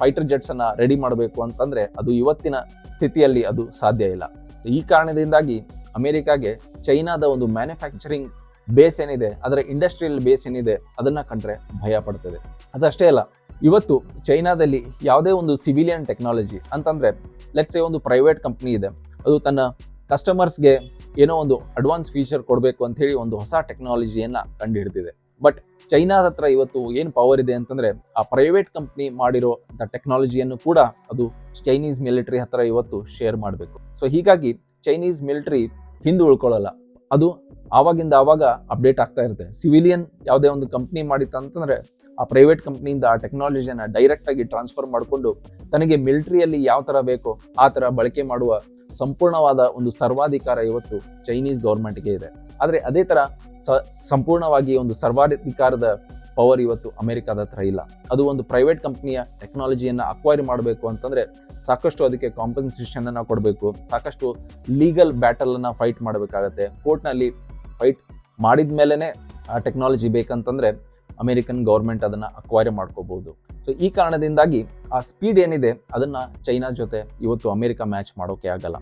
[SPEAKER 1] ಫೈಟರ್ ಜೆಟ್ಸ್ ಅನ್ನ ರೆಡಿ ಮಾಡಬೇಕು ಅಂತಂದ್ರೆ ಅದು ಇವತ್ತಿನ ಸ್ಥಿತಿಯಲ್ಲಿ ಅದು ಸಾಧ್ಯ ಇಲ್ಲ. ಈ ಕಾರಣದಿಂದಾಗಿ ಅಮೆರಿಕಾಗೆ ಚೈನಾದ ಒಂದು ಮ್ಯಾನುಫ್ಯಾಕ್ಚರಿಂಗ್ ಬೇಸ್ ಏನಿದೆ, ಅದರ ಇಂಡಸ್ಟ್ರಿಯಲ್ ಬೇಸ್ ಏನಿದೆ, ಅದನ್ನ ಕಂಡ್ರೆ ಭಯ ಪಡ್ತದೆ. ಅದಷ್ಟೇ ಅಲ್ಲ ಇವತ್ತು ಚೈನಾದಲ್ಲಿ ಯಾವುದೇ ಒಂದು ಸಿವಿಲಿಯನ್ ಟೆಕ್ನಾಲಜಿ ಅಂತಂದರೆ ಲೆಟ್ಸ್ ಒಂದು ಪ್ರೈವೇಟ್ ಕಂಪ್ನಿ ಇದೆ, ಅದು ತನ್ನ ಕಸ್ಟಮರ್ಸ್ಗೆ ಏನೋ ಒಂದು ಅಡ್ವಾನ್ಸ್ ಫೀಚರ್ ಕೊಡಬೇಕು ಅಂಥೇಳಿ ಒಂದು ಹೊಸ ಟೆಕ್ನಾಲಜಿಯನ್ನು ಕಂಡುಹಿಡಿದಿದೆ. ಬಟ್ ಚೈನಾದ ಹತ್ರ ಇವತ್ತು ಏನು ಪವರ್ ಇದೆ ಅಂತಂದರೆ, ಆ ಪ್ರೈವೇಟ್ ಕಂಪ್ನಿ ಮಾಡಿರೋ ಟೆಕ್ನಾಲಜಿಯನ್ನು ಕೂಡ ಅದು ಚೈನೀಸ್ ಮಿಲಿಟರಿ ಹತ್ರ ಇವತ್ತು ಶೇರ್ ಮಾಡಬೇಕು. ಸೊ ಹೀಗಾಗಿ ಚೈನೀಸ್ ಮಿಲಿಟರಿ ಹಿಂದೆ ಉಳ್ಕೊಳ್ಳಲ್ಲ. ಅದು ಆವಾಗಿಂದ ಆವಾಗ ಅಪ್ಡೇಟ್ ಆಗ್ತಾ ಇರುತ್ತೆ. ಸಿವಿಲಿಯನ್ ಯಾವುದೇ ಒಂದು ಕಂಪ್ನಿ ಮಾಡಿತ್ತು ಅಂತಂದ್ರೆ ಆ ಪ್ರೈವೇಟ್ ಕಂಪ್ನಿಯಿಂದ ಆ ಟೆಕ್ನಾಲಜಿಯನ್ನು ಡೈರೆಕ್ಟ್ ಆಗಿ ಟ್ರಾನ್ಸ್ಫರ್ ಮಾಡಿಕೊಂಡು ತನಗೆ ಮಿಲಿಟರಿಯಲ್ಲಿ ಯಾವ ಥರ ಬೇಕೋ ಆ ಥರ ಬಳಕೆ ಮಾಡುವ ಸಂಪೂರ್ಣವಾದ ಒಂದು ಸರ್ವಾಧಿಕಾರ ಇವತ್ತು ಚೈನೀಸ್ ಗೌರ್ಮೆಂಟ್ಗೆ ಇದೆ. ಆದರೆ ಅದೇ ಥರ ಸಂಪೂರ್ಣವಾಗಿ ಒಂದು ಸರ್ವಾಧಿಕಾರದ ಪವರ್ ಇವತ್ತು ಅಮೆರಿಕಾದ ಹತ್ರ ಇಲ್ಲ. ಅದು ಒಂದು ಪ್ರೈವೇಟ್ ಕಂಪ್ನಿಯ ಟೆಕ್ನಾಲಜಿಯನ್ನು ಅಕ್ವೈರ್ ಮಾಡಬೇಕು ಅಂತಂದರೆ ಸಾಕಷ್ಟು ಅದಕ್ಕೆ ಕಾಂಪನ್ಸೇಷನನ್ನು ಕೊಡಬೇಕು, ಸಾಕಷ್ಟು ಲೀಗಲ್ ಬ್ಯಾಟಲನ್ನು ಫೈಟ್ ಮಾಡಬೇಕಾಗತ್ತೆ. ಕೋರ್ಟ್ನಲ್ಲಿ ಫೈಟ್ ಮಾಡಿದ ಮೇಲೇ ಆ ಟೆಕ್ನಾಲಜಿ ಬೇಕಂತಂದ್ರೆ ಅಮೆರಿಕನ್ ಗೌರ್ಮೆಂಟ್ ಅದನ್ನ ಅಕ್ವೈರ್ ಮಾಡ್ಕೋಬಹುದು ಸೊ ಈ ಕಾರಣದಿಂದಾಗಿ ಆ ಸ್ಪೀಡ್ ಏನಿದೆ, ಅದನ್ನ ಚೈನಾ ಜೊತೆ ಇವತ್ತು ಅಮೆರಿಕ ಮ್ಯಾಚ್ ಮಾಡೋಕೆ ಆಗಲ್ಲ.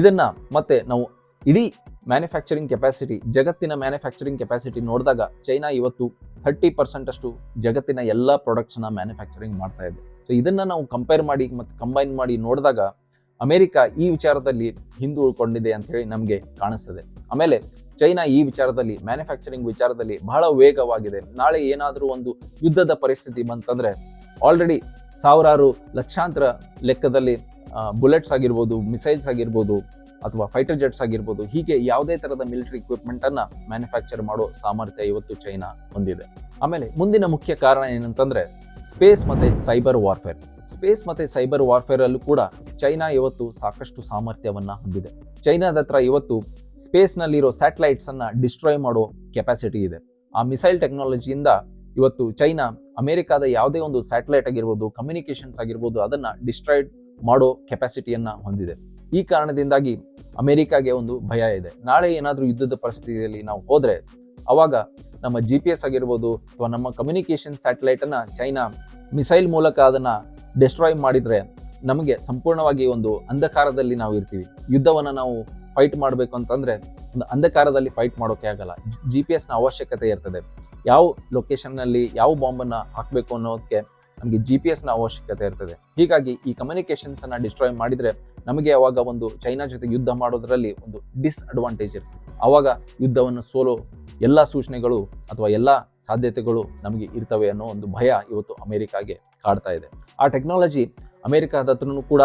[SPEAKER 1] ಇದನ್ನ ಮತ್ತೆ ನಾವು ಇಡೀ ಮ್ಯಾನುಫ್ಯಾಕ್ಚರಿಂಗ್ ಕೆಪಾಸಿಟಿ ಜಗತ್ತಿನ ಮ್ಯಾನುಫ್ಯಾಕ್ಚರಿಂಗ್ ಕೆಪಾಸಿಟಿ ನೋಡಿದಾಗ ಚೈನಾ ಇವತ್ತು ಥರ್ಟಿ ಪರ್ಸೆಂಟ್ ಅಷ್ಟು ಜಗತ್ತಿನ ಎಲ್ಲ ಪ್ರಾಡಕ್ಟ್ಸ್ನ ಮ್ಯಾನುಫ್ಯಾಕ್ಚರಿಂಗ್ ಮಾಡ್ತಾ ಇದೆ. ಸೊ ಇದನ್ನ ನಾವು ಕಂಪೇರ್ ಮಾಡಿ ಮತ್ತು ಕಂಬೈನ್ ಮಾಡಿ ನೋಡಿದಾಗ ಅಮೆರಿಕ ಈ ವಿಚಾರದಲ್ಲಿ ಹಿಂದೆ ಉಳ್ಕೊಂಡಿದೆ ಅಂತ ಹೇಳಿ ನಮಗೆ ಕಾಣಿಸ್ತದೆ. ಆಮೇಲೆ ಚೈನಾ ಈ ವಿಚಾರದಲ್ಲಿ ಮ್ಯಾನುಫ್ಯಾಕ್ಚರಿಂಗ್ ವಿಚಾರದಲ್ಲಿ ಬಹಳ ವೇಗವಾಗಿದೆ. ನಾಳೆ ಏನಾದರೂ ಒಂದು ಯುದ್ಧದ ಪರಿಸ್ಥಿತಿ ಬಂತಂದ್ರೆ ಆಲ್ರೆಡಿ ಸಾವಿರಾರು ಲಕ್ಷಾಂತರ ಲೆಕ್ಕದಲ್ಲಿ ಬುಲೆಟ್ಸ್ ಆಗಿರ್ಬೋದು ಮಿಸೈಲ್ಸ್ ಆಗಿರ್ಬೋದು, ಅಥವಾ ಫೈಟರ್ ಜೆಟ್ಸ್ ಆಗಿರ್ಬೋದು, ಹೀಗೆ ಯಾವುದೇ ಥರದ ಮಿಲಿಟರಿ ಇಕ್ವಿಪ್ಮೆಂಟನ್ನು ಮ್ಯಾನುಫ್ಯಾಕ್ಚರ್ ಮಾಡೋ ಸಾಮರ್ಥ್ಯ ಇವತ್ತು ಚೈನಾ ಹೊಂದಿದೆ. ಆಮೇಲೆ ಮುಂದಿನ ಮುಖ್ಯ ಕಾರಣ ಏನಂತಂದರೆ ಸ್ಪೇಸ್ ಮತ್ತು ಸೈಬರ್ ವಾರ್ಫೇರ್ ಸ್ಪೇಸ್ ಮತ್ತು ಸೈಬರ್ ವಾರ್ಫೇರ್ ಅಲ್ಲೂ ಕೂಡ ಚೈನಾ ಇವತ್ತು ಸಾಕಷ್ಟು ಸಾಮರ್ಥ್ಯವನ್ನು ಹೊಂದಿದೆ. ಚೈನಾದ ಹತ್ರ ಇವತ್ತು ಸ್ಪೇಸ್ನಲ್ಲಿರೋ ಸ್ಯಾಟಲೈಟ್ಸ್ ಅನ್ನ ಡಿಸ್ಟ್ರಾಯ್ ಮಾಡೋ ಕೆಪಾಸಿಟಿ ಇದೆ. ಆ ಮಿಸೈಲ್ ಟೆಕ್ನಾಲಜಿಯಿಂದ ಇವತ್ತು ಚೈನಾ, ಅಮೆರಿಕಾದ ಯಾವುದೇ ಒಂದು ಸ್ಯಾಟಲೈಟ್ ಆಗಿರ್ಬೋದು, ಕಮ್ಯುನಿಕೇಷನ್ಸ್ ಆಗಿರ್ಬೋದು, ಅದನ್ನ ಡಿಸ್ಟ್ರಾಯ್ಡ್ ಮಾಡೋ ಕೆಪಾಸಿಟಿಯನ್ನ ಹೊಂದಿದೆ. ಈ ಕಾರಣದಿಂದಾಗಿ ಅಮೆರಿಕಾಗೆ ಒಂದು ಭಯ ಇದೆ. ನಾಳೆ ಏನಾದರೂ ಯುದ್ಧದ ಪರಿಸ್ಥಿತಿಯಲ್ಲಿ ನಾವು ಹೋದರೆ, ಅವಾಗ ನಮ್ಮ ಜಿ ಪಿ ಎಸ್ ಆಗಿರ್ಬೋದು ಅಥವಾ ನಮ್ಮ ಕಮ್ಯುನಿಕೇಷನ್ ಸ್ಯಾಟಲೈಟ್ ಅನ್ನ ಚೈನಾ ಮಿಸೈಲ್ ಮೂಲಕ ಅದನ್ನ ಡಿಸ್ಟ್ರಾಯ್ ಮಾಡಿದ್ರೆ ನಮಗೆ ಸಂಪೂರ್ಣವಾಗಿ ಒಂದು ಅಂಧಕಾರದಲ್ಲಿ ನಾವು ಇರ್ತೀವಿ. ಯುದ್ಧವನ್ನ ನಾವು ಫೈಟ್ ಮಾಡಬೇಕು ಅಂತಂದ್ರೆ ಒಂದು ಅಂಧಕಾರದಲ್ಲಿ ಫೈಟ್ ಮಾಡೋಕೆ ಆಗಲ್ಲ. ಜಿ ಪಿ ಎಸ್ನ ಅವಶ್ಯಕತೆ ಇರ್ತದೆ. ಯಾವ ಲೊಕೇಶನ್ನಲ್ಲಿ ಯಾವ ಬಾಂಬನ್ನು ಹಾಕಬೇಕು ಅನ್ನೋದಕ್ಕೆ ನಮಗೆ ಜಿ ಪಿ ಎಸ್ನ ಅವಶ್ಯಕತೆ ಇರ್ತದೆ. ಹೀಗಾಗಿ ಈ ಕಮ್ಯುನಿಕೇಶನ್ಸ್ ಅನ್ನ ಡಿಸ್ಟ್ರಾಯ್ ಮಾಡಿದ್ರೆ ನಮಗೆ ಅವಾಗ ಒಂದು ಚೈನಾ ಜೊತೆ ಯುದ್ಧ ಮಾಡೋದ್ರಲ್ಲಿ ಒಂದು ಡಿಸ್ಅಡ್ವಾಂಟೇಜ್ ಇರ್ತದೆ. ಅವಾಗ ಯುದ್ಧವನ್ನು ಸೋಲೋ ಎಲ್ಲ ಸೂಚನೆಗಳು ಅಥವಾ ಎಲ್ಲ ಸಾಧ್ಯತೆಗಳು ನಮಗೆ ಇರ್ತವೆ ಅನ್ನೋ ಒಂದು ಭಯ ಇವತ್ತು ಅಮೆರಿಕಾಗೆ ಕಾಡ್ತಾ ಇದೆ. ಆ ಟೆಕ್ನಾಲಜಿ ಅಮೆರಿಕಾದ ಹತ್ರನೂ ಕೂಡ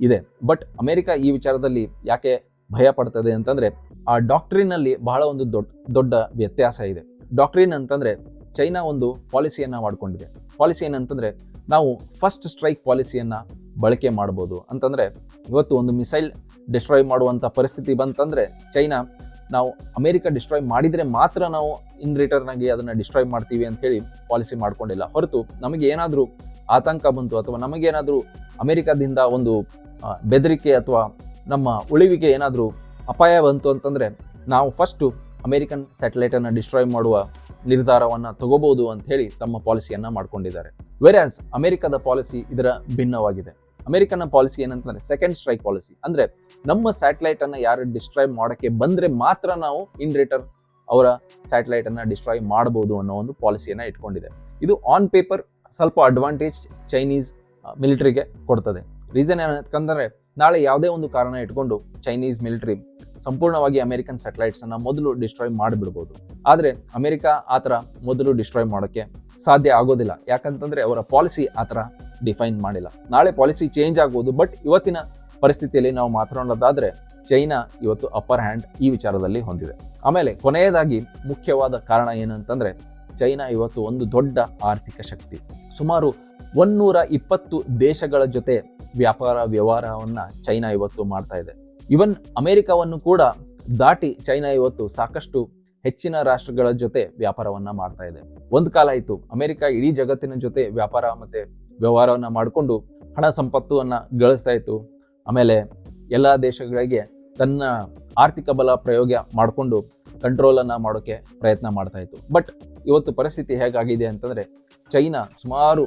[SPEAKER 1] ಇದೆ. ಬಟ್ ಅಮೆರಿಕ ಈ ವಿಚಾರದಲ್ಲಿ ಯಾಕೆ ಭಯ ಪಡ್ತದೆ ಅಂತಂದ್ರೆ ಆ ಡಾಕ್ಟ್ರಿನಲ್ಲಿ ಬಹಳ ಒಂದು ದೊಡ್ಡ ದೊಡ್ಡ ವ್ಯತ್ಯಾಸ ಇದೆ. ಡಾಕ್ಟ್ರಿನ್ ಅಂತಂದ್ರೆ ಚೈನಾ ಒಂದು ಪಾಲಿಸಿಯನ್ನು ಮಾಡ್ಕೊಂಡಿದೆ. ಪಾಲಿಸಿ ಏನಂತಂದ್ರೆ ನಾವು ಫಸ್ಟ್ ಸ್ಟ್ರೈಕ್ ಪಾಲಿಸಿಯನ್ನು ಬಳಕೆ ಮಾಡ್ಬೋದು. ಅಂತಂದ್ರೆ ಇವತ್ತು ಒಂದು ಮಿಸೈಲ್ ಡಿಸ್ಟ್ರಾಯ್ ಮಾಡುವಂಥ ಪರಿಸ್ಥಿತಿ ಬಂತಂದ್ರೆ ಚೈನಾ ನಾವು ಅಮೆರಿಕ ಡಿಸ್ಟ್ರಾಯ್ ಮಾಡಿದರೆ ಮಾತ್ರ ನಾವು ಇನ್ ರಿಟರ್ನ್ ಆಗಿ ಅದನ್ನು ಡಿಸ್ಟ್ರಾಯ್ ಮಾಡ್ತೀವಿ ಅಂತ ಹೇಳಿ ಪಾಲಿಸಿ ಮಾಡ್ಕೊಂಡಿಲ್ಲ. ಹೊರತು ನಮಗೆ ಏನಾದರೂ ಆತಂಕ ಬಂತು ಅಥವಾ ನಮಗೇನಾದರೂ ಅಮೆರಿಕದಿಂದ ಒಂದು ಬೆದರಿಕೆ ಅಥವಾ ನಮ್ಮ ಉಳಿವಿಗೆ ಏನಾದರೂ ಅಪಾಯ ಬಂತು ಅಂತಂದರೆ ನಾವು ಫಸ್ಟು ಅಮೇರಿಕನ್ ಸ್ಯಾಟಲೈಟನ್ನು ಡಿಸ್ಟ್ರಾಯ್ ಮಾಡುವ ನಿರ್ಧಾರವನ್ನು ತಗೋಬಹುದು ಅಂತ ಹೇಳಿ ತಮ್ಮ ಪಾಲಿಸಿಯನ್ನು ಮಾಡ್ಕೊಂಡಿದ್ದಾರೆ. ವೆರಾಸ್ ಅಮೆರಿಕದ ಪಾಲಿಸಿ ಇದರ ಭಿನ್ನವಾಗಿದೆ. ಅಮೆರಿಕನ್ನ ಪಾಲಿಸಿ ಏನಂತಂದರೆ ಸೆಕೆಂಡ್ ಸ್ಟ್ರೈಕ್ ಪಾಲಿಸಿ ಅಂದರೆ ನಮ್ಮ ಸ್ಯಾಟಲೈಟನ್ನು ಯಾರು ಡಿಸ್ಟ್ರಾಯ್ ಮಾಡೋಕ್ಕೆ ಬಂದರೆ ಮಾತ್ರ ನಾವು ಇನ್ ರಿಟರ್ನ್ ಅವರ ಸ್ಯಾಟಲೈಟನ್ನು ಡಿಸ್ಟ್ರಾಯ್ ಮಾಡಬಹುದು ಅನ್ನೋ ಒಂದು ಪಾಲಿಸಿಯನ್ನು ಇಟ್ಕೊಂಡಿದೆ. ಇದು ಆನ್ ಪೇಪರ್ ಸ್ವಲ್ಪ ಅಡ್ವಾಂಟೇಜ್ ಚೈನೀಸ್ ಮಿಲಿಟರಿಗೆ ಕೊಡ್ತದೆ. ರೀಸನ್ ಏನಂತಂದ್ರೆ ನಾಳೆ ಯಾವುದೇ ಒಂದು ಕಾರಣ ಇಟ್ಕೊಂಡು ಚೈನೀಸ್ ಮಿಲಿಟರಿ ಸಂಪೂರ್ಣವಾಗಿ ಅಮೆರಿಕನ್ ಸ್ಯಾಟಲೈಟ್ಸ್ ಅನ್ನ ಮೊದಲು ಡಿಸ್ಟ್ರಾಯ್ ಮಾಡಿಬಿಡ್ಬೋದು. ಆದರೆ ಅಮೆರಿಕ ಆ ಥರ ಮೊದಲು ಡಿಸ್ಟ್ರಾಯ್ ಮಾಡೋಕ್ಕೆ ಸಾಧ್ಯ ಆಗೋದಿಲ್ಲ. ಯಾಕಂತಂದ್ರೆ ಅವರ ಪಾಲಿಸಿ ಆ ಥರ ಡಿಫೈನ್ ಮಾಡಿಲ್ಲ. ನಾಳೆ ಪಾಲಿಸಿ ಚೇಂಜ್ ಆಗ್ಬೋದು ಬಟ್ ಇವತ್ತಿನ ಪರಿಸ್ಥಿತಿಯಲ್ಲಿ ನಾವು ಮಾತನಾಡೋದಾದರೆ ಚೈನಾ ಇವತ್ತು ಅಪ್ಪರ್ ಹ್ಯಾಂಡ್ ಈ ವಿಚಾರದಲ್ಲಿ ಹೊಂದಿದೆ. ಆಮೇಲೆ ಕೊನೆಯದಾಗಿ ಮುಖ್ಯವಾದ ಕಾರಣ ಏನಂತಂದರೆ ಚೈನಾ ಇವತ್ತು ಒಂದು ದೊಡ್ಡ ಆರ್ಥಿಕ ಶಕ್ತಿ. ಸುಮಾರು ಒನ್ನೂರ ಇಪ್ಪತ್ತು ದೇಶಗಳ ಜೊತೆ ವ್ಯಾಪಾರ ವ್ಯವಹಾರವನ್ನ ಚೈನಾ ಇವತ್ತು ಮಾಡ್ತಾ ಇದೆ. ಇವನ್ ಅಮೆರಿಕವನ್ನು ಕೂಡ ದಾಟಿ ಚೈನಾ ಇವತ್ತು ಸಾಕಷ್ಟು ಹೆಚ್ಚಿನ ರಾಷ್ಟ್ರಗಳ ಜೊತೆ ವ್ಯಾಪಾರವನ್ನ ಮಾಡ್ತಾ ಇದೆ. ಒಂದು ಕಾಲ ಇತ್ತು ಅಮೆರಿಕ ಇಡೀ ಜಗತ್ತಿನ ಜೊತೆ ವ್ಯಾಪಾರ ಮತ್ತೆ ವ್ಯವಹಾರವನ್ನ ಮಾಡಿಕೊಂಡು ಹಣ ಸಂಪತ್ತನ್ನು ಗಳಿಸ್ತಾ ಇತ್ತು. ಆಮೇಲೆ ಎಲ್ಲ ದೇಶಗಳಿಗೆ ತನ್ನ ಆರ್ಥಿಕ ಬಲ ಪ್ರಯೋಗ ಮಾಡಿಕೊಂಡು ಕಂಟ್ರೋಲನ್ನು ಮಾಡೋಕ್ಕೆ ಪ್ರಯತ್ನ ಮಾಡ್ತಾ ಇತ್ತು. ಬಟ್ ಇವತ್ತು ಪರಿಸ್ಥಿತಿ ಹೇಗಾಗಿದೆ ಅಂತಂದರೆ, ಚೈನಾ ಸುಮಾರು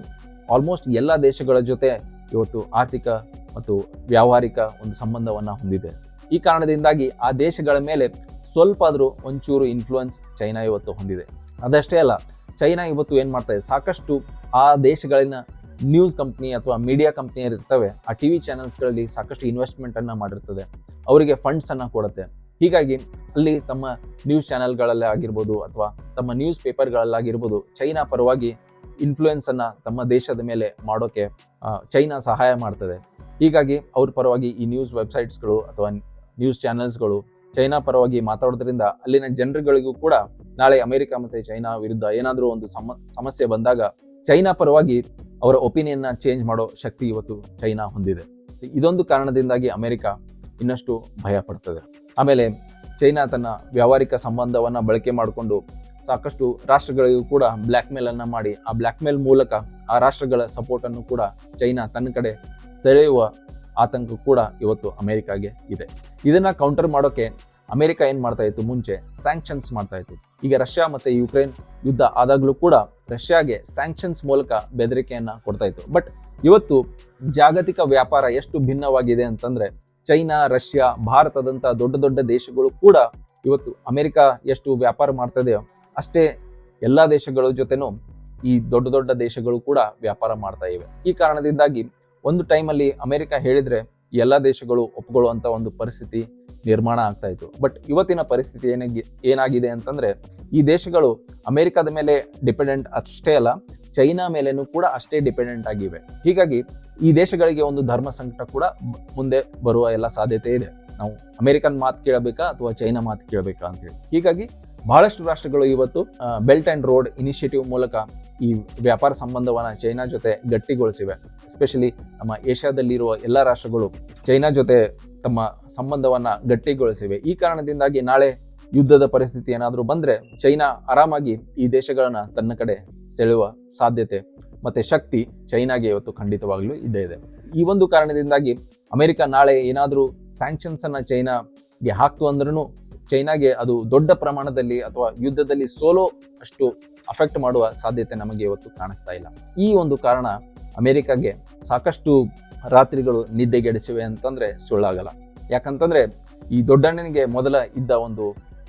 [SPEAKER 1] ಆಲ್ಮೋಸ್ಟ್ ಎಲ್ಲ ದೇಶಗಳ ಜೊತೆ ಇವತ್ತು ಆರ್ಥಿಕ ಮತ್ತು ವ್ಯಾವಹಾರಿಕ ಒಂದು ಸಂಬಂಧವನ್ನು ಹೊಂದಿದೆ. ಈ ಕಾರಣದಿಂದಾಗಿ ಆ ದೇಶಗಳ ಮೇಲೆ ಸ್ವಲ್ಪ ಆದರೂ ಒಂಚೂರು ಇನ್ಫ್ಲುಯೆನ್ಸ್ ಚೈನಾ ಇವತ್ತು ಹೊಂದಿದೆ. ಅದಷ್ಟೇ ಅಲ್ಲ, ಚೈನಾ ಇವತ್ತು ಏನು ಮಾಡ್ತಾ ಇದೆ? ಸಾಕಷ್ಟು ಆ ದೇಶಗಳಿನ ನ್ಯೂಸ್ ಕಂಪ್ನಿ ಅಥವಾ ಮೀಡಿಯಾ ಕಂಪ್ನಿ ಇರ್ತವೆ, ಆ ಟಿ ವಿ ಚಾನೆಲ್ಸ್ಗಳಲ್ಲಿ ಸಾಕಷ್ಟು ಇನ್ವೆಸ್ಟ್ಮೆಂಟನ್ನು ಮಾಡಿರ್ತದೆ. ಅವರಿಗೆ ಫಂಡ್ಸನ್ನು ಕೊಡುತ್ತೆ. ಹೀಗಾಗಿ ಅಲ್ಲಿ ತಮ್ಮ ನ್ಯೂಸ್ ಚಾನೆಲ್ಗಳಲ್ಲೇ ಆಗಿರ್ಬೋದು ಅಥವಾ ತಮ್ಮ ನ್ಯೂಸ್ ಪೇಪರ್ಗಳಲ್ಲಾಗಿರ್ಬೋದು ಚೈನಾ ಪರವಾಗಿ ಇನ್ಫ್ಲೂಯೆನ್ಸ್ ಅನ್ನ ತಮ್ಮ ದೇಶದ ಮೇಲೆ ಮಾಡೋಕೆ ಚೈನಾ ಸಹಾಯ ಮಾಡ್ತದೆ. ಹೀಗಾಗಿ ಅವ್ರ ಪರವಾಗಿ ಈ ನ್ಯೂಸ್ ವೆಬ್ಸೈಟ್ಸ್ಗಳು ಅಥವಾ ನ್ಯೂಸ್ ಚಾನೆಲ್ಸ್ಗಳು ಚೈನಾ ಪರವಾಗಿ ಮಾತಾಡೋದ್ರಿಂದ ಅಲ್ಲಿನ ಜನರುಗಳಿಗೂ ಕೂಡ ನಾಳೆ ಅಮೆರಿಕ ಮತ್ತೆ ಚೈನಾ ವಿರುದ್ಧ ಏನಾದರೂ ಒಂದು ಸಮ, ಸಮಸ್ಯೆ ಬಂದಾಗ ಚೈನಾ ಪರವಾಗಿ ಅವರ ಒಪಿನಿಯನ್ನ ಚೇಂಜ್ ಮಾಡೋ ಶಕ್ತಿ ಇವತ್ತು ಚೈನಾ ಹೊಂದಿದೆ. ಇದೊಂದು ಕಾರಣದಿಂದಾಗಿ ಅಮೆರಿಕ ಇನ್ನಷ್ಟು ಭಯ ಪಡ್ತದೆ ಆಮೇಲೆ ಚೈನಾ ತನ್ನ ವ್ಯಾವಹಾರಿಕ ಸಂಬಂಧವನ್ನ ಬಳಕೆ ಮಾಡಿಕೊಂಡು ಸಾಕಷ್ಟು ರಾಷ್ಟ್ರಗಳಿಗೂ ಕೂಡ ಬ್ಲ್ಯಾಕ್ ಮೇಲ್ ಅನ್ನ ಮಾಡಿ, ಆ ಬ್ಲ್ಯಾಕ್ ಮೇಲ್ ಮೂಲಕ ಆ ರಾಷ್ಟ್ರಗಳ ಸಪೋರ್ಟ್ ಅನ್ನು ಕೂಡ ಚೈನಾ ತನ್ನ ಕಡೆ ಸೆಳೆಯುವ ಆತಂಕ ಕೂಡ ಇವತ್ತು ಅಮೆರಿಕಾಗೆ ಇದೆ. ಇದನ್ನ ಕೌಂಟರ್ ಮಾಡೋಕೆ ಅಮೆರಿಕ ಏನ್ ಮಾಡ್ತಾ ಇತ್ತು? ಮುಂಚೆ ಸ್ಯಾಂಕ್ಷನ್ಸ್ ಮಾಡ್ತಾ ಇತ್ತು. ಈಗ ರಷ್ಯಾ ಮತ್ತೆ ಯುಕ್ರೇನ್ ಯುದ್ಧ ಆದಾಗಲೂ ಕೂಡ ರಷ್ಯಾಗೆ ಸ್ಯಾಂಕ್ಷನ್ಸ್ ಮೂಲಕ ಬೆದರಿಕೆಯನ್ನ ಕೊಡ್ತಾ ಇತ್ತು. ಬಟ್ ಇವತ್ತು ಜಾಗತಿಕ ವ್ಯಾಪಾರ ಎಷ್ಟು ಭಿನ್ನವಾಗಿದೆ ಅಂತಂದ್ರೆ, ಚೈನಾ, ರಷ್ಯಾ, ಭಾರತದಂತ ದೊಡ್ಡ ದೊಡ್ಡ ದೇಶಗಳು ಕೂಡ ಇವತ್ತು ಅಮೆರಿಕ ಎಷ್ಟು ವ್ಯಾಪಾರ ಮಾಡ್ತಾ ಇದೆಯೋ ಅಷ್ಟೇ ಎಲ್ಲ ದೇಶಗಳ ಜೊತೆನೂ ಈ ದೊಡ್ಡ ದೊಡ್ಡ ದೇಶಗಳು ಕೂಡ ವ್ಯಾಪಾರ ಮಾಡ್ತಾ ಇವೆ. ಈ ಕಾರಣದಿಂದಾಗಿ ಒಂದು ಟೈಮಲ್ಲಿ ಅಮೆರಿಕ ಹೇಳಿದ್ರೆ ಎಲ್ಲ ದೇಶಗಳು ಒಪ್ಕೊಳ್ಳುವಂತ ಒಂದು ಪರಿಸ್ಥಿತಿ ನಿರ್ಮಾಣ ಆಗ್ತಾ ಇತ್ತು. ಬಟ್ ಇವತ್ತಿನ ಪರಿಸ್ಥಿತಿ ಏನಾಗಿ, ಏನಾಗಿದೆ ಅಂತಂದ್ರೆ ಈ ದೇಶಗಳು ಅಮೆರಿಕದ ಮೇಲೆ ಡಿಪೆಂಡೆಂಟ್ ಅಷ್ಟೇ ಅಲ್ಲ, ಚೈನಾ ಮೇಲೇನೂ ಕೂಡ ಅಷ್ಟೇ ಡಿಪೆಂಡೆಂಟ್ ಆಗಿವೆ. ಹೀಗಾಗಿ ಈ ದೇಶಗಳಿಗೆ ಒಂದು ಧರ್ಮ ಸಂಕಟ ಕೂಡ ಮುಂದೆ ಬರುವ ಎಲ್ಲ ಸಾಧ್ಯತೆ ಇದೆ. ನಾವು ಅಮೆರಿಕನ್ ಮಾತು ಕೇಳಬೇಕಾ ಅಥವಾ ಚೈನಾ ಮಾತು ಕೇಳಬೇಕಾ ಅಂತೇಳಿ ಹೀಗಾಗಿ ಬಹಳಷ್ಟು ರಾಷ್ಟ್ರಗಳು ಇವತ್ತು ಬೆಲ್ಟ್ ಅಂಡ್ ರೋಡ್ ಇನಿಷಿಯೇಟಿವ್ ಮೂಲಕ ಈ ವ್ಯಾಪಾರ ಸಂಬಂಧವನ್ನು ಚೈನಾ ಜೊತೆ ಗಟ್ಟಿಗೊಳಿಸಿವೆ. ಎಸ್ಪೆಷಲಿ ನಮ್ಮ ಏಷ್ಯಾದಲ್ಲಿರುವ ಎಲ್ಲ ರಾಷ್ಟ್ರಗಳು ಚೈನಾ ಜೊತೆ ತಮ್ಮ ಸಂಬಂಧವನ್ನು ಗಟ್ಟಿಗೊಳಿಸಿವೆ. ಈ ಕಾರಣದಿಂದಾಗಿ ನಾಳೆ ಯುದ್ಧದ ಪರಿಸ್ಥಿತಿ ಏನಾದರೂ ಬಂದರೆ ಚೈನಾ ಆರಾಮಾಗಿ ಈ ದೇಶಗಳನ್ನು ತನ್ನ ಕಡೆ ಸೆಳೆಯುವ ಸಾಧ್ಯತೆ ಮತ್ತು ಶಕ್ತಿ ಚೈನಾಗೆ ಇವತ್ತು ಖಂಡಿತವಾಗಲೂ ಇದ್ದೇ ಇದೆ. ಈ ಒಂದು ಕಾರಣದಿಂದಾಗಿ ಅಮೆರಿಕ ನಾಳೆ ಏನಾದರೂ ಸ್ಯಾಂಕ್ಷನ್ಸನ್ನು ಅನ್ನ ಚೈನಾಗೆ ಹಾಕ್ತು ಅಂದ್ರೂ ಚೈನಾಗೆ ಅದು ದೊಡ್ಡ ಪ್ರಮಾಣದಲ್ಲಿ ಅಥವಾ ಯುದ್ಧದಲ್ಲಿ ಸೋಲೋ ಅಷ್ಟು ಅಫೆಕ್ಟ್ ಮಾಡುವ ಸಾಧ್ಯತೆ ನಮಗೆ ಇವತ್ತು ಕಾಣಿಸ್ತಾ ಇಲ್ಲ. ಈ ಒಂದು ಕಾರಣ ಅಮೆರಿಕಾಗೆ ಸಾಕಷ್ಟು ರಾತ್ರಿಗಳು ನಿದ್ದೆಗೆಡಿಸಿವೆ ಅಂತಂದ್ರೆ ಸುಳ್ಳಾಗಲ್ಲ. ಯಾಕಂತಂದ್ರೆ ಈ ದೊಡ್ಡಣ್ಣನಿಗೆ ಮೊದಲ ಇದ್ದ ಒಂದು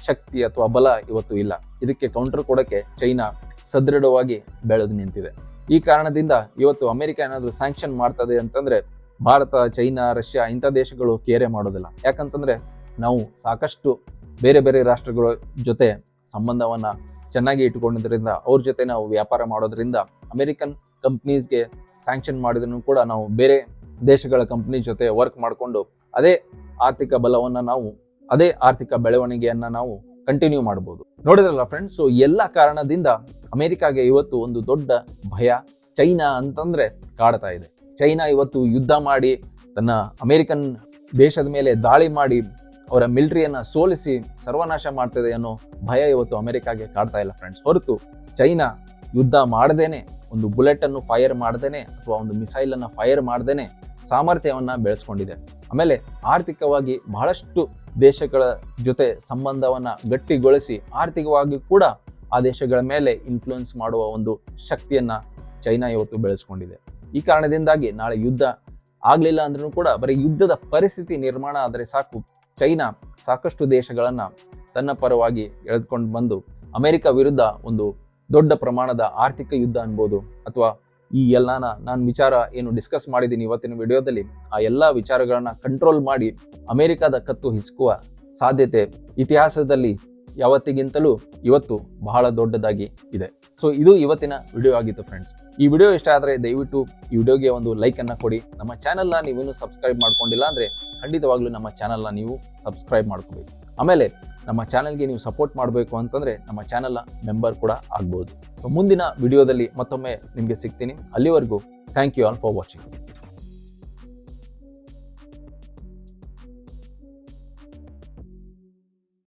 [SPEAKER 1] ಶಕ್ತಿ ಅಥವಾ ಬಲ ಇವತ್ತು ಇಲ್ಲ. ಇದಕ್ಕೆ ಕೌಂಟರ್ ಕೊಡಕ್ಕೆ ಚೈನಾ ಸದೃಢವಾಗಿ ಬೆಳೆದು ನಿಂತಿದೆ. ಈ ಕಾರಣದಿಂದ ಇವತ್ತು ಅಮೆರಿಕ ಏನಾದರೂ ಸ್ಯಾಂಕ್ಷನ್ ಮಾಡ್ತದೆ ಅಂತಂದ್ರೆ ಭಾರತ, ಚೈನಾ, ರಷ್ಯಾ ಇಂಥ ದೇಶಗಳು ಕೇರೆ ಮಾಡೋದಿಲ್ಲ ಯಾಕಂತಂದ್ರೆ ನಾವು ಸಾಕಷ್ಟು ಬೇರೆ ಬೇರೆ ರಾಷ್ಟ್ರಗಳ ಜೊತೆ ಸಂಬಂಧವನ್ನು ಚೆನ್ನಾಗಿ ಇಟ್ಟುಕೊಂಡಿದ್ದರಿಂದ ಅವ್ರ ಜೊತೆ ನಾವು ವ್ಯಾಪಾರ ಮಾಡೋದ್ರಿಂದ ಅಮೆರಿಕನ್ ಕಂಪ್ನೀಸ್ಗೆ ಸ್ಯಾಂಕ್ಷನ್ ಮಾಡಿದ್ರು ಕೂಡ ನಾವು ಬೇರೆ ದೇಶಗಳ ಕಂಪ್ನಿ ಜೊತೆ ವರ್ಕ್ ಮಾಡಿಕೊಂಡು ಅದೇ ಆರ್ಥಿಕ ಬಲವನ್ನು ನಾವು, ಅದೇ ಆರ್ಥಿಕ ಬೆಳವಣಿಗೆಯನ್ನು ನಾವು ಕಂಟಿನ್ಯೂ ಮಾಡಬಹುದು ನೋಡಿದ್ರಲ್ಲ ಫ್ರೆಂಡ್ಸ್ ಸೊ ಎಲ್ಲ ಕಾರಣದಿಂದ ಅಮೆರಿಕಾಗೆ ಇವತ್ತು ಒಂದು ದೊಡ್ಡ ಭಯ ಚೈನಾ ಅಂತಂದ್ರೆ ಕಾಡ್ತಾ ಇದೆ. ಚೈನಾ ಇವತ್ತು ಯುದ್ಧ ಮಾಡಿ ತನ್ನ ಅಮೆರಿಕನ್ ದೇಶದ ಮೇಲೆ ದಾಳಿ ಮಾಡಿ ಅವರ ಮಿಲಿಟರಿಯನ್ನ ಸೋಲಿಸಿ ಸರ್ವನಾಶ ಮಾಡ್ತಿದೆ ಅನ್ನೋ ಭಯ ಇವತ್ತು ಅಮೆರಿಕಾಗೆ ಕಾಡ್ತಾ ಇಲ್ಲ ಫ್ರೆಂಡ್ಸ್ ಹೊರತು ಚೈನಾ ಯುದ್ಧ ಮಾಡದೇನೆ, ಒಂದು ಬುಲೆಟನ್ನು ಫೈರ್ ಮಾಡ್ದೇನೆ ಅಥವಾ ಒಂದು ಮಿಸೈಲನ್ನು ಫೈರ್ ಮಾಡ್ದೇನೆ ಸಾಮರ್ಥ್ಯವನ್ನು ಬೆಳೆಸ್ಕೊಂಡಿದೆ. ಆಮೇಲೆ ಆರ್ಥಿಕವಾಗಿ ಬಹಳಷ್ಟು ದೇಶಗಳ ಜೊತೆ ಸಂಬಂಧವನ್ನು ಗಟ್ಟಿಗೊಳಿಸಿ ಆರ್ಥಿಕವಾಗಿ ಕೂಡ ಆ ದೇಶಗಳ ಮೇಲೆ ಇನ್ಫ್ಲೂಯೆನ್ಸ್ ಮಾಡುವ ಒಂದು ಶಕ್ತಿಯನ್ನ ಚೈನಾ ಇವತ್ತು ಬೆಳೆಸ್ಕೊಂಡಿದೆ. ಈ ಕಾರಣದಿಂದಾಗಿ ನಾಳೆ ಯುದ್ಧ ಆಗಲಿಲ್ಲ ಅಂದ್ರೂ ಕೂಡ ಬರೀ ಯುದ್ಧದ ಪರಿಸ್ಥಿತಿ ನಿರ್ಮಾಣ ಆದರೆ ಸಾಕು. ಚೈನಾ ಸಾಕಷ್ಟು ದೇಶಗಳನ್ನು ತನ್ನ ಪರವಾಗಿ ಎಳೆದುಕೊಂಡು ಬಂದು ಅಮೆರಿಕ ವಿರುದ್ಧ ಒಂದು ದೊಡ್ಡ ಪ್ರಮಾಣದ ಆರ್ಥಿಕ ಯುದ್ಧ ಅನ್ಬೋದು. ಅಥವಾ ಈ ಎಲ್ಲಾನ ನಾನು ವಿಚಾರ ಏನು ಡಿಸ್ಕಸ್ ಮಾಡಿದ್ದೀನಿ ಇವತ್ತಿನ ವಿಡಿಯೋದಲ್ಲಿ, ಆ ಎಲ್ಲ ವಿಚಾರಗಳನ್ನು ಕಂಟ್ರೋಲ್ ಮಾಡಿ ಅಮೆರಿಕದ ಕತ್ತು ಹಿಸುಕುವ ಸಾಧ್ಯತೆ ಇತಿಹಾಸದಲ್ಲಿ ಯಾವತ್ತಿಗಿಂತಲೂ ಇವತ್ತು ಬಹಳ ದೊಡ್ಡದಾಗಿ ಇದೆ. ಸೊ ಇದು ಇವತ್ತಿನ ವಿಡಿಯೋ ಆಗಿತ್ತು ಫ್ರೆಂಡ್ಸ್ ಈ ವಿಡಿಯೋ ಇಷ್ಟ ಆದರೆ ದಯವಿಟ್ಟು ಈ ವಿಡಿಯೋಗೆ ಒಂದು ಲೈಕ್ ಅನ್ನು ಕೊಡಿ. ನಮ್ಮ ಚಾನಲ್ನ ನೀವೇನು ಸಬ್ಸ್ಕ್ರೈಬ್ ಮಾಡ್ಕೊಂಡಿಲ್ಲ ಅಂದರೆ ಖಂಡಿತವಾಗ್ಲೂ ನಮ್ಮ ಚಾನಲ್ನ ನೀವು ಸಬ್ಸ್ಕ್ರೈಬ್ ಮಾಡ್ಕೋಬೇಕು. ಆಮೇಲೆ ನಮ್ಮ ಚಾನಲ್ಗೆ ನೀವು ಸಪೋರ್ಟ್ ಮಾಡಬೇಕು ಅಂತಂದರೆ ನಮ್ಮ ಚಾನಲ್ನ ಮೆಂಬರ್ ಕೂಡ ಆಗ್ಬೋದು. ಸೊ ಮುಂದಿನ ವಿಡಿಯೋದಲ್ಲಿ ಮತ್ತೊಮ್ಮೆ ನಿಮಗೆ ಸಿಗ್ತೀನಿ. ಅಲ್ಲಿವರೆಗೂ thank you all for watching